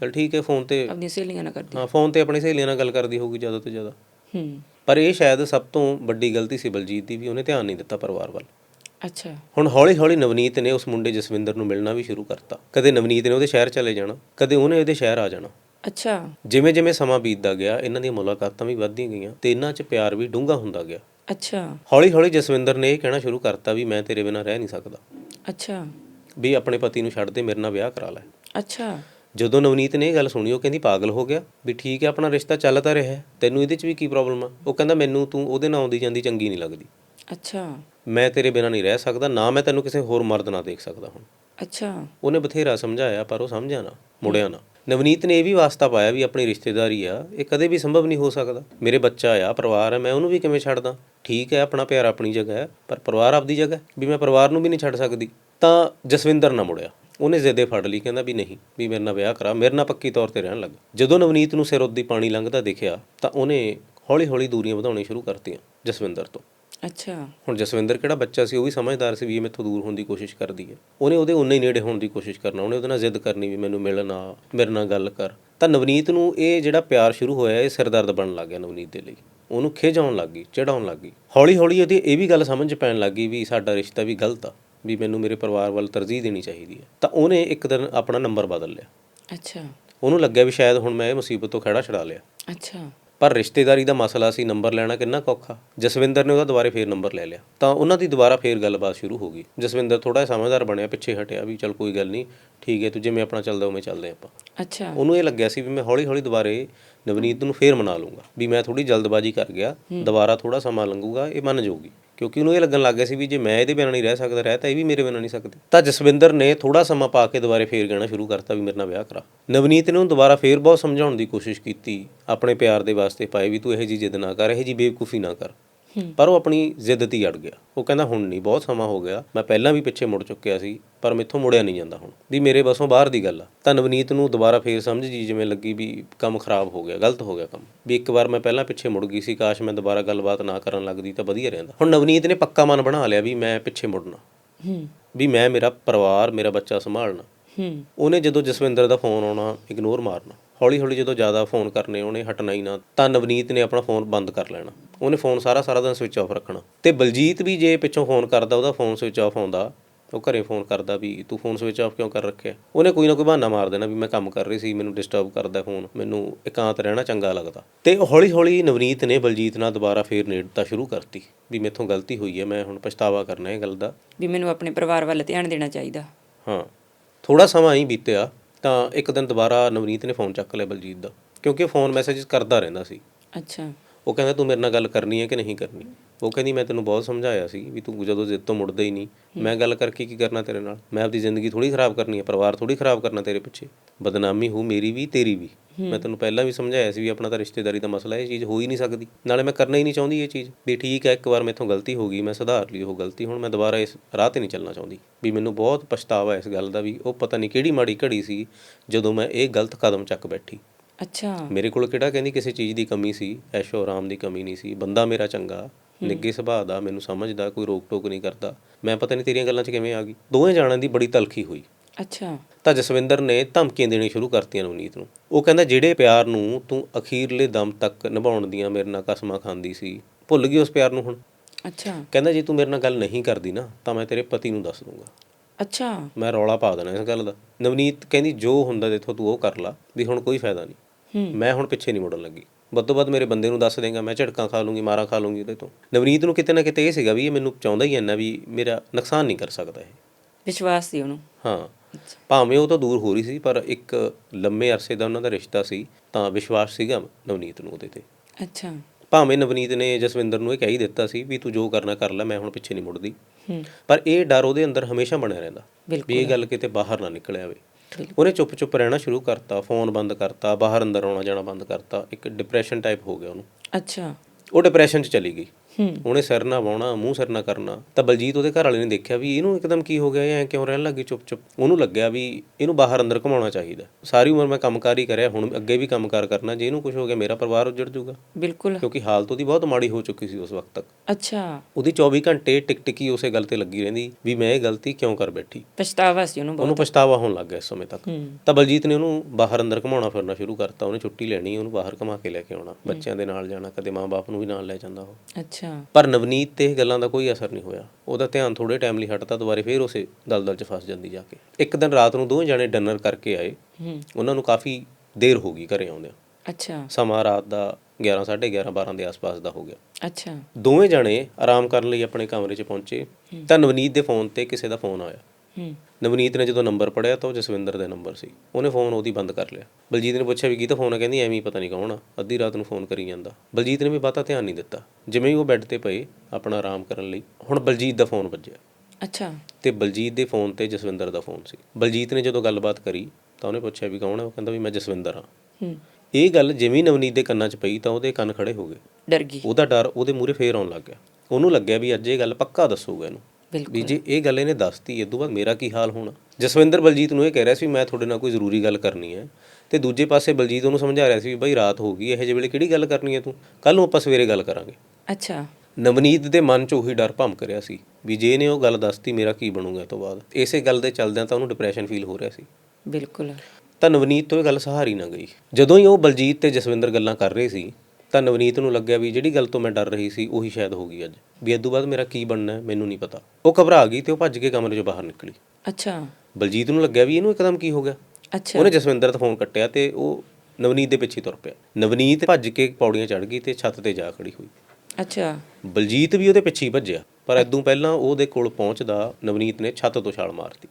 ਚੱਲ ਠੀਕ ਹੈ ਫੋਨ ਤੇ ਆਪਣੀਆਂ ਸਹੇਲੀਆਂ ਨਾਲ ਕਰਦੀ। ਹਾਂ ਫੋਨ ਤੇ ਆਪਣੀ ਸਹੇਲੀਆਂ ਨਾਲ ਗੱਲ ਕਰਦੀ ਹੋਊਗੀ ਜ਼ਿਆਦਾ ਤੋਂ ਜ਼ਿਆਦਾ। ਹੂੰ। ਪਰ ਇਹ ਸ਼ਾਇਦ ਸਭ ਤੋਂ ਵੱਡੀ ਗਲਤੀ ਸੀ ਬਲਜੀਤ ਦੀ ਵੀ ਉਹਨੇ ਧਿਆਨ ਨਹੀਂ ਦਿੱਤਾ ਪਰਿਵਾਰ ਵੱਲ। ਅੱਛਾ। ਹੁਣ ਹੌਲੀ-ਹੌਲੀ ਨਵਨੀਤ ਨੇ ਉਸ ਮੁੰਡੇ ਜਸਵਿੰਦਰ ਨੂੰ ਮਿਲਣਾ ਵੀ ਸ਼ੁਰੂ ਕਰਤਾ। ਕਦੇ ਨਵਨੀਤ ਨੇ ਉਹਦੇ ਸ਼ਹਿਰ ਚਲੇ ਜਾਣਾ ਕਦੇ ਉਹਨੇ ਉਹਦੇ ਸ਼ਹਿਰ ਆ ਜਾਣਾ। ਅੱਛਾ। ਜਿਵੇਂ-ਜਿਵੇਂ ਸਮਾਂ ਬੀਤਦਾ ਗਿਆ ਇਹਨਾਂ ਦੀਆਂ ਮੁਲਾਕਾਤਾਂ ਵੀ ਵੱਧਦੀਆਂ ਗਈਆਂ ਤੇ ਇਹਨਾਂ 'ਚ ਪਿਆਰ ਵੀ ਡੂੰਘਾ ਹੁੰਦਾ ਗਿਆ। ਅੱਛਾ। ਹੌਲੀ-ਹੌਲੀ ਜਸਵਿੰਦਰ ਨੇ ਇਹ ਕਹਿਣਾ ਸ਼ੁਰੂ ਕਰਤਾ ਵੀ ਮੈਂ ਤੇਰੇ ਬਿਨਾਂ ਰਹਿ ਨਹੀਂ ਸਕਦਾ। ਅੱਛਾ। ਵੀ ਆਪਣੇ ਪਤੀ ਨੂੰ ਛੱਡ ਦੇ ਮੇਰੇ ਨਾਲ ਵਿਆਹ ਕਰਾ ਲੈ। ਅੱਛਾ। ਜਦੋਂ ਨਵਨੀਤ ਨੇ ਇਹ ਗੱਲ ਸੁਣੀ ਉਹ ਕਹਿੰਦੀ ਪਾਗਲ ਹੋ ਗਿਆ ਵੀ ਠੀਕ ਹੈ ਆਪਣਾ ਰਿਸ਼ਤਾ ਚੱਲ ਤਾਂ ਰਿਹਾ ਹੈ। ਤੈਨੂੰ ਇਹਦੇ 'ਚ ਵੀ ਕੀ ਪ੍ਰੋਬਲਮ ਆ? ਉਹ ਕਹਿੰਦਾ ਮੈਨੂੰ ਤੂੰ ਉਹਦੇ ਨਾਲ ਆਉਂਦੀ ਜਾਂਦੀ ਚੰਗੀ ਨਹੀਂ ਲੱਗਦੀ। ਅੱਛਾ। ਮੈਂ ਤੇਰੇ ਬਿਨਾਂ ਨਹੀਂ ਰਹਿ ਸਕਦਾ ਨਾ ਮੈਂ ਤੈਨੂੰ ਕਿਸੇ ਹੋਰ ਮਰਦ ਨਾਲ ਦੇਖ ਸਕਦਾ ਹੁਣ। ਅੱਛਾ। ਉਹਨੇ ਬਥੇਰਾ ਸਮਝਾਇਆ ਪਰ ਉਹ ਸਮਝਿਆ ਨਾ ਮੁੜਿਆ ਨਾ। ਨਵਨੀਤ ਨੇ ਇਹ ਵੀ ਵਾਸਤਾ ਪਾਇਆ ਵੀ ਆਪਣੀ ਰਿਸ਼ਤੇਦਾਰੀ ਆ, ਇਹ ਕਦੇ ਵੀ ਸੰਭਵ ਨਹੀਂ ਹੋ ਸਕਦਾ। ਮੇਰੇ ਬੱਚਾ ਆ, ਪਰਿਵਾਰ ਆ, ਮੈਂ ਉਹਨੂੰ ਵੀ ਕਿਵੇਂ ਛੱਡਦਾ? ਠੀਕ ਹੈ, ਆਪਣਾ ਪਿਆਰ ਆਪਣੀ ਜਗ੍ਹਾ ਹੈ, ਪਰ ਪਰਿਵਾਰ ਆਪਦੀ ਜਗ੍ਹਾ ਵੀ ਮੈਂ ਪਰਿਵਾਰ ਨੂੰ ਵੀ ਨਹੀਂ ਛੱਡ ਸਕਦੀ। ਤਾਂ ਜਸਵਿੰਦਰ ਨਾ ਮੁੜਿਆ। ਉਹਨੇ ਜ਼ਿੱਦੇ ਫੜ ਲਈ, ਕਹਿੰਦਾ ਵੀ ਨਹੀਂ, ਵੀ ਮੇਰੇ ਨਾਲ ਵਿਆਹ ਕਰਾ, ਮੇਰੇ ਨਾਲ ਪੱਕੀ ਤੌਰ ਤੇ ਰਹਿਣ ਲੱਗ। ਜਦੋਂ ਨਵਨੀਤ ਨੂੰ ਸਿਰ ਦੀ ਪਾਣੀ ਲੰਘਦਾ ਦੇਖਿਆ, ਤਾਂ ਉਹਨੇ ਹੌਲੀ-ਹੌਲੀ ਦੂਰੀਆਂ ਵਧਾਉਣੀਆਂ ਸ਼ੁਰੂ ਕਰਤੀਆਂ ਜਸਵਿੰਦਰ ਤੋਂ। ਅੱਛਾ। ਹੁਣ ਜਸਵਿੰਦਰ ਕਿਹੜਾ ਬੱਚਾ ਸੀ ਉਹ ਵੀ ਸਮਝਦਾਰ ਸੀ ਵੀ ਇਹ ਮੈਥੋਂ ਦੂਰ ਹੋਣ ਦੀ ਕੋਸ਼ਿਸ਼ ਕਰਦੀ ਹੈ। ਉਹਨੇ ਉਹਦੇ ਉਨੇ ਹੀ ਨੇੜੇ ਹੋਣ ਦੀ ਕੋਸ਼ਿਸ਼ ਕਰਨਾ ਉਹਨੇ ਉਹਦੇ ਨਾਲ ਜ਼ਿੱਦ ਕਰਨੀ ਵੀ ਮੈਨੂੰ ਮਿਲਣ ਆ ਮੇਰੇ ਨਾਲ ਗੱਲ ਕਰ। ਤਾਂ ਨਵਨੀਤ ਨੂੰ ਇਹ ਜਿਹੜਾ ਪਿਆਰ ਸ਼ੁਰੂ ਹੋਇਆ ਇਹ ਸਿਰਦਰਦ ਬਣਨ ਲੱਗ ਗਿਆ ਨਵਨੀਤ ਦੇ ਲਈ। ਉਹਨੂੰ ਖਿਝ ਆਉਣ ਲੱਗ ਗਈ ਚਿੜਾਉਣ ਲੱਗ ਗਈ। ਹੌਲੀ ਹੌਲੀ ਉਹਦੀ ਇਹ ਵੀ ਗੱਲ ਸਮਝ ਪੈਣ ਲੱਗ ਗਈ ਵੀ ਸਾਡਾ ਰਿਸ਼ਤਾ ਵੀ ਗਲਤ ਆ ਵੀ ਮੈਨੂੰ ਮੇਰੇ ਪਰਿਵਾਰ ਵੱਲ ਤਰਜੀਹ ਦੇਣੀ ਚਾਹੀਦੀ ਹੈ। ਤਾਂ ਉਹਨੇ ਇੱਕ ਦਿਨ ਆਪਣਾ ਨੰਬਰ ਬਦਲ ਲਿਆ। ਅੱਛਾ। ਉਹਨੂੰ ਲੱਗਿਆ ਵੀ ਸ਼ਾਇਦ ਹੁਣ ਮੈਂ ਇਹ ਮੁਸੀਬਤ ਤੋਂ ਖੜਾ ਛਡਾ ਲਿਆ। ਅੱਛਾ। ਪਰ ਰਿਸ਼ਤੇਦਾਰੀ ਦਾ ਮਸਲਾ ਸੀ ਨੰਬਰ ਲੈਣਾ ਕਿੰਨਾ ਔਖਾ ਜਸਵਿੰਦਰ ਨੇ ਉਹਦਾ ਦੁਬਾਰੇ ਫੇਰ ਨੰਬਰ ਲੈ ਲਿਆ। ਤਾਂ ਉਹਨਾਂ ਦੀ ਦੁਬਾਰਾ ਫੇਰ ਗੱਲਬਾਤ ਸ਼ੁਰੂ ਹੋ ਗਈ। ਜਸਵਿੰਦਰ ਥੋੜਾ ਸਮਝਦਾਰ ਬਣਿਆ ਪਿੱਛੇ ਹਟਿਆ ਵੀ ਚਲ ਕੋਈ ਗੱਲ ਨਹੀਂ ਠੀਕ ਹੈ ਤੂੰ ਜਿਵੇਂ ਆਪਣਾ ਚੱਲਦਾ ਉਵੇਂ ਚੱਲਦੇ ਆਪਾਂ। ਅੱਛਾ। ਉਹਨੂੰ ਇਹ ਲੱਗਿਆ ਸੀ ਵੀ ਮੈਂ ਹੌਲੀ ਹੌਲੀ ਦੁਬਾਰੇ ਨਵਨੀਤ ਨੂੰ ਫੇਰ ਮਨਾ ਲੂੰਗਾ ਵੀ ਮੈਂ ਥੋੜੀ ਜਲਦਬਾਜ਼ੀ ਕਰ ਗਿਆ ਦੁਬਾਰਾ ਥੋੜਾ ਸਮਾਂ ਲੰਘੂਗਾ ਇਹ ਮੰਨ ਜਾਊਗੀ। ਕਿਉਂਕਿ ਉਹਨੂੰ ਇਹ ਲੱਗਣ ਲੱਗ ਗਿਆ ਸੀ ਵੀ ਜੇ ਮੈਂ ਇਹਦੇ ਬਿਨਾਂ ਨਹੀਂ ਰਹਿ ਸਕਦਾ, ਰਹਿ ਤਾਂ ਇਹ ਵੀ ਮੇਰੇ ਬਿਨਾਂ ਨਹੀਂ ਸਕਦੀ। ਤਾਂ ਜਸਵਿੰਦਰ ਨੇ ਥੋੜਾ ਸਮਾਂ ਪਾ ਕੇ ਦੁਬਾਰੇ ਫੇਰ ਕਹਿਣਾ ਸ਼ੁਰੂ ਕਰਤਾ ਵੀ ਮੇਰੇ ਨਾਲ ਵਿਆਹ ਕਰਾ। ਨਵਨੀਤ ਨੇ ਉਹਨੂੰ ਦੁਬਾਰਾ ਫੇਰ ਬਹੁਤ ਸਮਝਾਉਣ ਦੀ ਕੋਸ਼ਿਸ਼ ਕੀਤੀ, ਆਪਣੇ ਪਿਆਰ ਦੇ ਵਾਸਤੇ ਪਾਏ ਵੀ ਤੂੰ ਇਹੋ ਜੀ ਜਿੱਦ ਨਾ ਕਰ, ਇਹੋ ਜੀ ਬੇਵਕੂਫੀ ਨਾ ਕਰ। ਪਰ ਉਹ ਆਪਣੀ ਜ਼ਿੱਦ ਤੇ ਹੀ ਅੜ ਗਿਆ। ਉਹ ਕਹਿੰਦਾ ਹੁਣ ਨਹੀਂ ਬਹੁਤ ਸਮਾਂ ਹੋ ਗਿਆ। ਮੈਂ ਪਹਿਲਾਂ ਵੀ ਪਿੱਛੇ ਮੁੜ ਚੁੱਕਿਆ ਸੀ ਪਰ ਮੈਥੋਂ ਮੁੜਿਆ ਨਹੀਂ ਜਾਂਦਾ ਹੁਣ। ਵੀ ਮੇਰੇ ਬਸੋਂ ਬਾਹਰ ਦੀ ਗੱਲ ਆ। ਤਾਂ ਨਵਨੀਤ ਨੂੰ ਦੁਬਾਰਾ ਫੇਰ ਸਮਝ ਜੀ ਜਿਵੇਂ ਲੱਗੀ ਵੀ ਕੰਮ ਖਰਾਬ ਹੋ ਗਿਆ ਗਲਤ ਹੋ ਗਿਆ ਕੰਮ। ਵੀ ਇੱਕ ਵਾਰ ਮੈਂ ਪਹਿਲਾਂ ਪਿੱਛੇ ਮੁੜ ਗਈ ਸੀ ਕਾਸ਼ ਮੈਂ ਦੁਬਾਰਾ ਗੱਲਬਾਤ ਨਾ ਕਰਨ ਲੱਗਦੀ ਤਾਂ ਵਧੀਆ ਰਹਿੰਦਾ। ਹੁਣ ਨਵਨੀਤ ਨੇ ਪੱਕਾ ਮਨ ਬਣਾ ਲਿਆ ਵੀ ਮੈਂ ਪਿੱਛੇ ਮੁੜਨਾ। ਹੂੰ ਵੀ ਮੈਂ ਮੇਰਾ ਪਰਿਵਾਰ ਮੇਰਾ ਬੱਚਾ ਸੰਭਾਲਣਾ। ਹੂੰ। ਉਹਨੇ ਜਦੋਂ ਜਸਵਿੰਦਰ ਦਾ ਫੋਨ ਆਉਣਾ ਇਗਨੋਰ ਮਾਰਨਾ। ਹੌਲੀ ਹੌਲੀ ਜਦੋਂ ਜ਼ਿਆਦਾ ਫੋਨ ਕਰਨੇ ਉਹਨੇ ਹਟਣਾ ਹੀ ਨਾ। ਤਾਂ ਨਵਨੀਤ ਨੇ ਆਪਣਾ ਫੋਨ ਬੰਦ ਕਰ ਲੈਣਾ। ਉਹਨੇ ਫੋਨ ਸਾਰਾ ਸਾਰਾ ਦਿਨ ਸਵਿਚ ਆਫ ਰੱਖਣਾ। ਤੇ ਬਲਜੀਤ ਵੀ ਜੇ ਪਿੱਛੋਂ ਫੋਨ ਕਰਦਾ ਉਹਦਾ ਫੋਨ ਸਵਿਚ ਆਫ ਆਉਂਦਾ। ਉਹ ਘਰੇ ਫੋਨ ਕਰਦਾ ਵੀ ਤੂੰ ਫੋਨ ਸਵਿਚ ਆਫ ਕਿਉਂ ਕਰ ਰੱਖਿਆ? ਉਹਨੇ ਕੋਈ ਨਾ ਕੋਈ ਬਹਾਨਾ ਮਾਰ ਦੇਣਾ ਵੀ ਮੈਂ ਕੰਮ ਕਰ ਰਹੀ ਸੀ ਮੈਨੂੰ ਡਿਸਟਰਬ ਕਰਦਾ ਫੋਨ। ਮੈਨੂੰ ਇਕਾਂਤ ਰਹਿਣਾ ਚੰਗਾ ਲੱਗਦਾ। ਤੇ ਹੌਲੀ ਹੌਲੀ ਨਵਨੀਤ ਨੇ ਬਲਜੀਤ ਨਾਲ ਦੁਬਾਰਾ ਫੇਰ ਨੇੜਤਾ ਸ਼ੁਰੂ ਕਰਤੀ। ਵੀ ਮੇਥੋਂ ਗਲਤੀ ਹੋਈ ਹੈ ਮੈਂ ਹੁਣ ਪਛਤਾਵਾ ਕਰਨਾ ਇਹ ਗੱਲ ਦਾ। ਵੀ ਮੈਨੂੰ ਆਪਣੇ ਪਰਿਵਾਰ ਵੱਲ ਧਿਆਨ ਦੇਣਾ ਚਾਹੀਦਾ। ਹਾਂ। ਥੋੜਾ ਸਮਾਂ ਹੀ ਬੀਤਿਆ। ਤਾਂ ਇੱਕ ਦਿਨ ਦੁਬਾਰਾ ਨਵਨੀਤ ਨੇ ਫੋਨ ਚੱਕ ਲਿਆ ਬਲਜੀਤ ਦਾ, ਕਿਉਂਕਿ ਉਹ ਫੋਨ ਮੈਸੇਜ ਕਰਦਾ ਰਹਿੰਦਾ ਸੀ। ਅੱਛਾ। ਉਹ ਕਹਿੰਦਾ ਤੂੰ ਮੇਰੇ ਨਾਲ ਗੱਲ ਕਰਨੀ ਹੈ ਕਿ ਨਹੀਂ ਕਰਨੀ? ਉਹ ਕਹਿੰਦੀ ਮੈਂ ਤੈਨੂੰ ਬਹੁਤ ਸਮਝਾਇਆ ਸੀ ਵੀ ਤੂੰ ਜਦੋਂ ਜ਼ਿੱਦ ਤੋਂ ਮੁੜਦਾ ਹੀ ਨਹੀਂ। ਮੈਂ ਗੱਲ ਕਰਕੇ ਕੀ ਕਰਨਾ ਤੇਰੇ ਨਾਲ? ਮੈਂ ਆਪਣੀ ਜ਼ਿੰਦਗੀ ਥੋੜੀ ਖਰਾਬ ਕਰਨੀ ਹੈ ਪਰਿਵਾਰ ਥੋੜੀ ਖਰਾਬ ਕਰਨਾ ਤੇਰੇ ਪਿੱਛੇ। ਬਦਨਾਮੀ ਹੋ ਮੇਰੀ ਵੀ ਤੇਰੀ ਵੀ। ਮੈਂ ਤੈਨੂੰ ਪਹਿਲਾਂ ਵੀ ਸਮਝਾਇਆ ਸੀ ਵੀ ਆਪਣਾ ਤਾਂ ਰਿਸ਼ਤੇਦਾਰੀ ਦਾ ਮਸਲਾ ਹੈ, ਇਹ ਚੀਜ਼ ਹੋ ਹੀ ਨਹੀਂ ਸਕਦੀ। ਨਾਲੇ ਮੈਂ ਕਰਨਾ ਹੀ ਨਹੀਂ ਚਾਹੁੰਦੀ ਇਹ ਚੀਜ਼। ਵੀ ਠੀਕ ਹੈ ਇੱਕ ਵਾਰ ਮੇਥੋਂ ਗਲਤੀ ਹੋ ਗਈ ਮੈਂ ਸੁਧਾਰ ਲਈ ਉਹ ਗਲਤੀ ਹੁਣ ਮੈਂ ਦੁਬਾਰਾ ਇਸ ਰਾਹ ਤੇ ਨਹੀਂ ਚੱਲਣਾ ਚਾਹੁੰਦੀ। ਵੀ ਮੈਨੂੰ ਬਹੁਤ ਪਛਤਾਵਾ ਇਸ ਗੱਲ ਦਾ ਵੀ ਉਹ ਪਤਾ ਨਹੀਂ ਕਿਹੜੀ ਮਾੜੀ ਘੜੀ ਸੀ ਜਦੋਂ ਮੈਂ ਇਹ ਗਲਤ ਕਦਮ ਚੱਕ ਬੈਠੀ। ਅੱਛਾ। ਮੇਰੇ ਕੋਲ ਕਿਹੜਾ ਕਹਿੰਦੀ ਕਿਸੇ ਚੀਜ਼ ਦੀ ਕਮੀ ਸੀ ਐਸ਼ੋ ਆਰਾਮ ਦੀ ਕਮੀ ਨਹੀਂ ਸੀ। ਬੰਦਾ ਮੇਰਾ ਚੰਗਾ ਨਿੱਗੇ ਸੁਭਾਅ ਦਾ ਮੈਨੂੰ ਸਮਝਦਾ ਕੋਈ ਰੋਕ ਟੋਕ ਨਹੀਂ ਕਰਦਾ। ਮੈਂ ਪਤਾ ਨਹੀਂ ਤੇਰੀਆਂ ਗੱਲਾਂ 'ਚ ਕਿਵੇਂ ਆ ਗਈ। ਦੋਵੇਂ ਜਾਣਾਂ ਦੀ ਬੜੀ ਤਲਖੀ ਹੋਈ। ਅੱਛਾ। ਤਾਂ ਜਸਵਿੰਦਰ ਨੇ ਧਮਕੀਆਂ ਦੇਣੀ ਸ਼ੁਰੂ ਕਰਤੀਆਂ ਨਵਨੀਤ ਨੂੰ। ਉਹ ਕਹਿੰਦਾ ਜਿਹੜੇ ਪਿਆਰ ਨੂੰ ਤੂੰ ਅਖੀਰਲੇ ਦਮ ਤੱਕ ਨਿਭਾਉਣ ਦੀਆਂ ਮੇਰੇ ਨਾਲ ਕਸਮਾਂ ਖਾਂਦੀ ਸੀ ਭੁੱਲ ਗਈ ਉਸ ਪਿਆਰ ਨੂੰ ਹੁਣ? ਅੱਛਾ। ਕਹਿੰਦਾ ਜੇ ਤੂੰ ਮੇਰੇ ਨਾਲ ਗੱਲ ਨਹੀਂ ਕਰਦੀ ਨਾ ਤਾਂ ਮੈਂ ਤੇਰੇ ਪਤੀ ਨੂੰ ਦੱਸ ਦੂੰਗਾ। ਅੱਛਾ। ਮੈਂ ਰੌਲਾ ਪਾ ਦੇਣਾ ਇਸ ਗੱਲ ਦਾ। ਨਵਨੀਤ ਕਹਿੰਦੀ ਜੋ ਹੁੰਦਾ ਦੇਖੋ ਤੂੰ ਉਹ ਕਰ ਲਾ ਵੀ ਹੁਣ ਕੋਈ ਫਾਇਦਾ ਨਹੀਂ। ਮੈਂ ਹੁਣ ਪਿੱਛੇ ਨਹੀਂ ਮੁੜਨ ਲੱਗੀ। ਵੱਧ ਵੱਧ ਮੇਰੇ ਬੰਦੇ ਨੂੰ ਦੱਸ ਦੇਗਾ ਮੈਂ ਝਟਕਾਂ ਖਾ ਲੂੰਗੀ ਮਾਰਾਂ ਖਾ ਲੂੰਗੀ ਉਹਦੇ ਤੋਂ। ਨਵਨੀਤ ਨੂੰ ਕਿਤੇ ਨਾ ਕਿਤੇ ਇਹ ਸੀਗਾ ਵੀ ਇਹ ਮੈਨੂੰ ਚਾਹੁੰਦਾ ਹੀ ਇੰਨਾ ਵੀ ਮੇਰਾ ਨੁਕਸਾਨ ਨਹੀਂ ਕਰ ਸਕਦਾ ਇਹ। ਵਿਸ਼ਵਾਸ ਸੀ ਉਹਨੂੰ। ਹਾਂ। ਭਾਵੇਂ ਉਹ ਤਾਂ ਦੂਰ ਹੋ ਰਹੀ ਸੀ ਪਰ ਇੱਕ ਲੰਮੇ ਅਰਸੇ ਦਾ ਉਹਨਾਂ ਦਾ ਰਿਸ਼ਤਾ ਸੀ ਤਾਂ ਵਿਸ਼ਵਾਸ ਸੀਗਾ ਨਵਨੀਤ ਨੂੰ ਉਹਦੇ ਤੇ। ਅੱਛਾ। ਭਾਵੇਂ ਨਵਨੀਤ ਨੇ ਜਸਵਿੰਦਰ ਨੂੰ ਇਹ ਕਹਿ ਹੀ ਦਿੱਤਾ ਸੀ ਵੀ ਤੂੰ ਜੋ ਕਰਨਾ ਕਰ ਲੈ ਮੈਂ ਹੁਣ ਪਿੱਛੇ ਨਹੀਂ ਮੁੜਦੀ। ਪਰ ਇਹ ਡਰ ਉਹਦੇ ਅੰਦਰ ਹਮੇਸ਼ਾ ਬਣਿਆ ਰਹਿੰਦਾ। ਵੀ ਇਹ ਗੱਲ ਕਿਤੇ ਬਾਹਰ ਨਾ ਨਿਕਲ ਆਵੇ। ਉਹਨੇ ਚੁੱਪ-ਚੁੱਪ ਰਹਿਣਾ ਸ਼ੁਰੂ ਕਰਤਾ ਫੋਨ ਬੰਦ ਕਰਤਾ ਬਾਹਰ ਅੰਦਰ ਆਉਣਾ ਜਾਣਾ ਬੰਦ ਕਰਤਾ ਇੱਕ ਡਿਪਰੈਸ਼ਨ ਟਾਈਪ ਹੋ ਗਿਆ ਉਹਨੂੰ। ਅੱਛਾ। ਉਹ ਡਿਪਰੈਸ਼ਨ 'ਚ ਚਲੀ ਗਈ। ਉਹਨੇ ਸਿਰ ਨਾ ਵਾਉਣਾ ਮੂੰਹ ਸਿਰ ਨਾ ਕਰਨਾ। ਤਾਂ ਬਲਜੀਤ ਉਹਦੇ ਘਰ ਵਾਲੇ ਨੇ ਦੇਖਿਆ ਵੀ ਇਹਨੂੰ ਇੱਕਦਮ ਕੀ ਹੋ ਗਿਆ ਐਂ ਕਿਉਂ ਰਹਿਣ ਲੱਗੀ? ਚੁੱਪ-ਚੁੱਪ। ਉਹਨੂੰ ਲੱਗਿਆ ਵੀ ਇਹਨੂੰ ਬਾਹਰ ਅੰਦਰ ਘੁਮਾਉਣਾ ਚਾਹੀਦਾ। ਸਾਰੀ ਉਮਰ ਮੈਂ ਕੰਮਕਾਰ ਹੀ ਕਰਿਆ ਹੁਣ ਅੱਗੇ ਵੀ ਕੰਮਕਾਰ ਕਰਨਾ। ਜੇ ਇਹਨੂੰ ਕੁਝ ਹੋ ਗਿਆ ਮੇਰਾ ਪਰਿਵਾਰ ਉੱਜੜ ਜਾਊਗਾ। ਬਿਲਕੁਲ। ਕਿਉਂਕਿ ਹਾਲਤ ਉਹਦੀ ਬਹੁਤ ਮਾੜੀ ਹੋ ਚੁੱਕੀ ਸੀ ਉਸ ਵਕਤ ਤੱਕ। ਅੱਛਾ। ਉਹਦੀ 24 ਘੰਟੇ ਟਿਕ ਟਿਕੀ ਉਸੇ ਗੱਲ ਤੇ ਲੱਗੀ ਰਹਿੰਦੀ ਵੀ ਮੈਂ ਇਹ ਗਲਤੀ ਕਿਉਂ ਕਰ ਬੈਠੀ? ਪਛਤਾਵਾ ਸੀ ਉਹਨੂੰ ਬਹੁਤ। ਉਹਨੂੰ ਪਛਤਾਵਾ ਹੋਣ ਲੱਗ ਗਿਆ ਇਸ ਸਮੇਂ ਤੱਕ। ਤਾਂ ਬਲਜੀਤ ਨੇ ਉਹਨੂੰ ਬਾਹਰ ਅੰਦਰ ਘੁਮਾਉਣਾ ਫਿਰਨਾ ਸ਼ੁਰੂ ਕਰਤਾ। ਉਹਨੇ ਛੁੱਟੀ ਲੈਣੀ ਉਹਨੂੰ ਬਾਹਰ ਘੁਮਾ ਕੇ ਲੈ ਕੇ ਆਉਣਾ। ਬੱਚਿਆਂ ਦੇ ਨਾਲ ਜਾਣਾ ਕਦੇ ਮਾਂ-ਬਾਪ ਨੂੰ ਵੀ ਨਾਲ ਲੈ ਜਾਂਦਾ ਉਹ। ਅੱਛਾ। ਪਰ ਨਵਨੀਤ ਤੇ ਇਹ ਗੱਲਾਂ ਦਾ ਕੋਈ ਅਸਰ ਨਹੀਂ ਹੋਇਆ। ਉਹਦਾ ਧਿਆਨ ਥੋੜੇ ਟਾਈਮ ਲਈ ਹਟਦਾ ਦੁਬਾਰੇ ਫੇਰ ਉਸੇ ਦਲਦਲ 'ਚ ਫਸ ਜਾਂਦੀ ਜਾ ਕੇ। ਇੱਕ ਦਿਨ ਰਾਤ ਨੂੰ ਦੋਵੇਂ ਜਾਣੇ ਡਿਨਰ ਕਰਕੇ ਆਏ। ਹੂੰ। ਉਹਨਾਂ ਨੂੰ ਕਾਫੀ ਦੇਰ ਹੋ ਗਈ ਘਰੇ ਆਉਂਦਿਆਂ। ਅੱਛਾ। ਸਮਾਂ ਰਾਤ ਦਾ 11 11:30 12 ਦੇ ਆਸ-ਪਾਸ ਦਾ ਹੋ ਗਿਆ। ਅੱਛਾ। ਦੋਵੇਂ ਜਣੇ ਆਰਾਮ ਕਰਨ ਲਈ ਆਪਣੇ ਕਮਰੇ 'ਚ ਪਹੁੰਚੇ। ਤਾਂ ਨਵਨੀਤ ਦੇ ਫੋਨ ਤੇ ਕਿਸੇ ਦਾ ਫੋਨ ਆਇਆ। ਨਵਨੀਤ ਨੇ ਜਦੋਂ ਨੰਬਰ ਪੜਿਆ ਤਾਂ ਉਹ ਜਸਵਿੰਦਰ ਦਾ ਨੰਬਰ ਸੀ। ਉਹਨੇ ਫੋਨ ਉਹਦੀ ਬੰਦ ਕਰ ਲਿਆ। ਬਲਜੀਤ ਨੇ ਪੁੱਛਿਆ ਵੀ ਕੀ ਤਾਂ ਫੋਨ ਆ ਕਹਿੰਦੀ ਐਵੇਂ ਹੀ ਪਤਾ ਨਹੀਂ ਕੌਣ ਆ ਅੱਧੀ ਰਾਤ ਨੂੰ ਫੋਨ ਕਰੀ ਜਾਂਦਾ। ਬਲਜੀਤ ਨੇ ਵੀ ਬਾਤਾ ਧਿਆਨ ਨਹੀਂ ਦਿੱਤਾ। ਜਿਵੇਂ ਹੀ ਉਹ ਬੈੱਡ ਤੇ ਪਏ ਆਪਣਾ ਆਰਾਮ ਕਰਨ ਲਈ ਹੁਣ ਬਲਜੀਤ ਦਾ ਫੋਨ ਵੱਜਿਆ। ਅੱਛਾ। ਤੇ ਬਲਜੀਤ ਦੇ ਫੋਨ ਤੇ ਜਸਵਿੰਦਰ ਦਾ ਫੋਨ ਸੀ। ਬਲਜੀਤ ਨੇ ਜਦੋਂ ਗੱਲਬਾਤ ਕਰੀ ਤਾਂ ਉਹਨੇ ਪੁੱਛਿਆ ਵੀ ਕੌਣ ਹੈ ਉਹ ਕਹਿੰਦਾ ਵੀ ਮੈਂ ਜਸਵਿੰਦਰ ਹਾਂ। ਹੂੰ। ਇਹ ਗੱਲ ਜਿਵੇਂ ਨਵਨੀਤ ਦੇ ਕੰਨਾਂ 'ਚ ਪਈ ਤਾਂ ਉਹਦੇ ਕੰਨ ਖੜੇ ਹੋ ਗਏ। ਡਰ ਗਈ। ਉਹਦਾ ਡਰ ਉਹਦੇ ਮੂਹਰੇ ਫੇਰ ਆਉਣ ਲੱਗ ਗਿਆ। ਉਹਨੂੰ ਲੱਗਿਆ ਵੀ ਅੱਜ ਇਹ ਗੱਲ ਪੱਕਾ ਦੱਸੂਗਾ ਇਹਨੂੰ। ਵੀ ਜੇ ਇਹ ਗੱਲ ਇਹਨੇ ਦੱਸਤੀ ਇਦੋਂ ਬਾਅਦ ਮੇਰਾ ਕੀ ਹਾਲ ਹੋਣਾ? ਜਸਵਿੰਦਰ ਬਲਜੀਤ ਨੂੰ ਇਹ ਕਹਿ ਰਿਹਾ ਸੀ ਮੈਂ ਤੁਹਾਡੇ ਨਾਲ ਕੋਈ ਜ਼ਰੂਰੀ ਗੱਲ ਕਰਨੀ ਹੈ। ਤੇ ਦੂਜੇ ਪਾਸੇ ਬਲਜੀਤ ਉਹਨੂੰ ਸਮਝਾ ਰਿਹਾ ਸੀ ਵੀ ਬਈ ਰਾਤ ਹੋ ਗਈ ਇਹੋ ਜਿਹੇ ਵੇਲੇ ਕਿਹੜੀ ਗੱਲ ਕਰਨੀ ਹੈ ਤੂੰ? ਕੱਲ ਨੂੰ ਆਪਾਂ ਸਵੇਰੇ ਗੱਲ ਕਰਾਂਗੇ। ਅੱਛਾ। ਨਵਨੀਤ ਦੇ ਮਨ 'ਚ ਉਹੀ ਡਰ ਭਮਕ ਰਿਹਾ ਸੀ ਵੀ ਜੇ ਇਹਨੇ ਉਹ ਗੱਲ ਦੱਸਤੀ ਮੇਰਾ ਕੀ ਬਣੂਗਾ ਇਹ ਤੋਂ ਬਾਅਦ? ਇਸੇ ਗੱਲ ਦੇ ਚੱਲਦਿਆਂ ਤਾਂ ਉਹਨੂੰ ਡਿਪਰੈਸ਼ਨ ਫੀਲ ਹੋ ਰਿਹਾ ਸੀ। ਬਿਲਕੁਲ। ਤਾਂ ਨਵਨੀਤ ਤੋਂ ਇਹ ਗੱਲ ਸਹਾਰੀ ਨਾ ਗਈ। ਜਦੋਂ ਹੀ ਉਹ ਬਲਜੀਤ ਤੇ ਜਸਵਿੰਦਰ ਗੱਲਾਂ ਕਰ ਰਹੇ ਸੀ ਤਾਂ ਨਵਨੀਤ ਨੂੰ ਲੱਗਿਆ ਵੀ ਜਿਹੜੀ ਗੱਲ ਤੋਂ ਮੈਂ ਡਰ ਰਹੀ ਸੀ ਉਹੀ ਸ਼ਾਇਦ ਹੋ ਗਈ ਅੱਜ। ਵੀ ਇਦੋਂ ਬਾਅਦ ਮੇਰਾ ਕੀ ਬਣਨਾ ਹੈ ਮੈਨੂੰ ਨਹੀਂ ਪਤਾ। ਉਹ ਘਬਰਾ ਗਈ ਤੇ ਉਹ ਭੱਜ ਕੇ ਕਮਰੇ 'ਚੋਂ ਬਾਹਰ ਨਿਕਲੀ। ਅੱਛਾ। ਬਲਜੀਤ ਨੂੰ ਲੱਗਿਆ ਵੀ ਇਹਨੂੰ ਇੱਕਦਮ ਕੀ ਹੋ ਗਿਆ? ਅੱਛਾ। ਉਹਨੇ ਜਸਵਿੰਦਰ ਦਾ ਫੋਨ ਕੱਟਿਆ ਤੇ ਉਹ ਨਵਨੀਤ ਦੇ ਪਿੱਛੇ ਤੁਰ ਪਿਆ। ਨਵਨੀਤ ਭੱਜ ਕੇ ਪੌੜੀਆਂ ਚੜ੍ਹ ਗਈ ਤੇ ਛੱਤ ਤੇ ਜਾ ਖੜੀ ਹੋਈ। ਅੱਛਾ। ਬਲਜੀਤ ਵੀ ਉਹਦੇ ਪਿੱਛੇ ਹੀ ਭੱਜਿਆ। ਪਰ ਇਦੋਂ ਪਹਿਲਾਂ ਉਹਦੇ ਕੋਲ ਪਹੁੰਚਦਾ ਨਵਨੀਤ ਨੇ ਛੱਤ ਤੋਂ ਛਾਲ ਮਾਰਤੀ।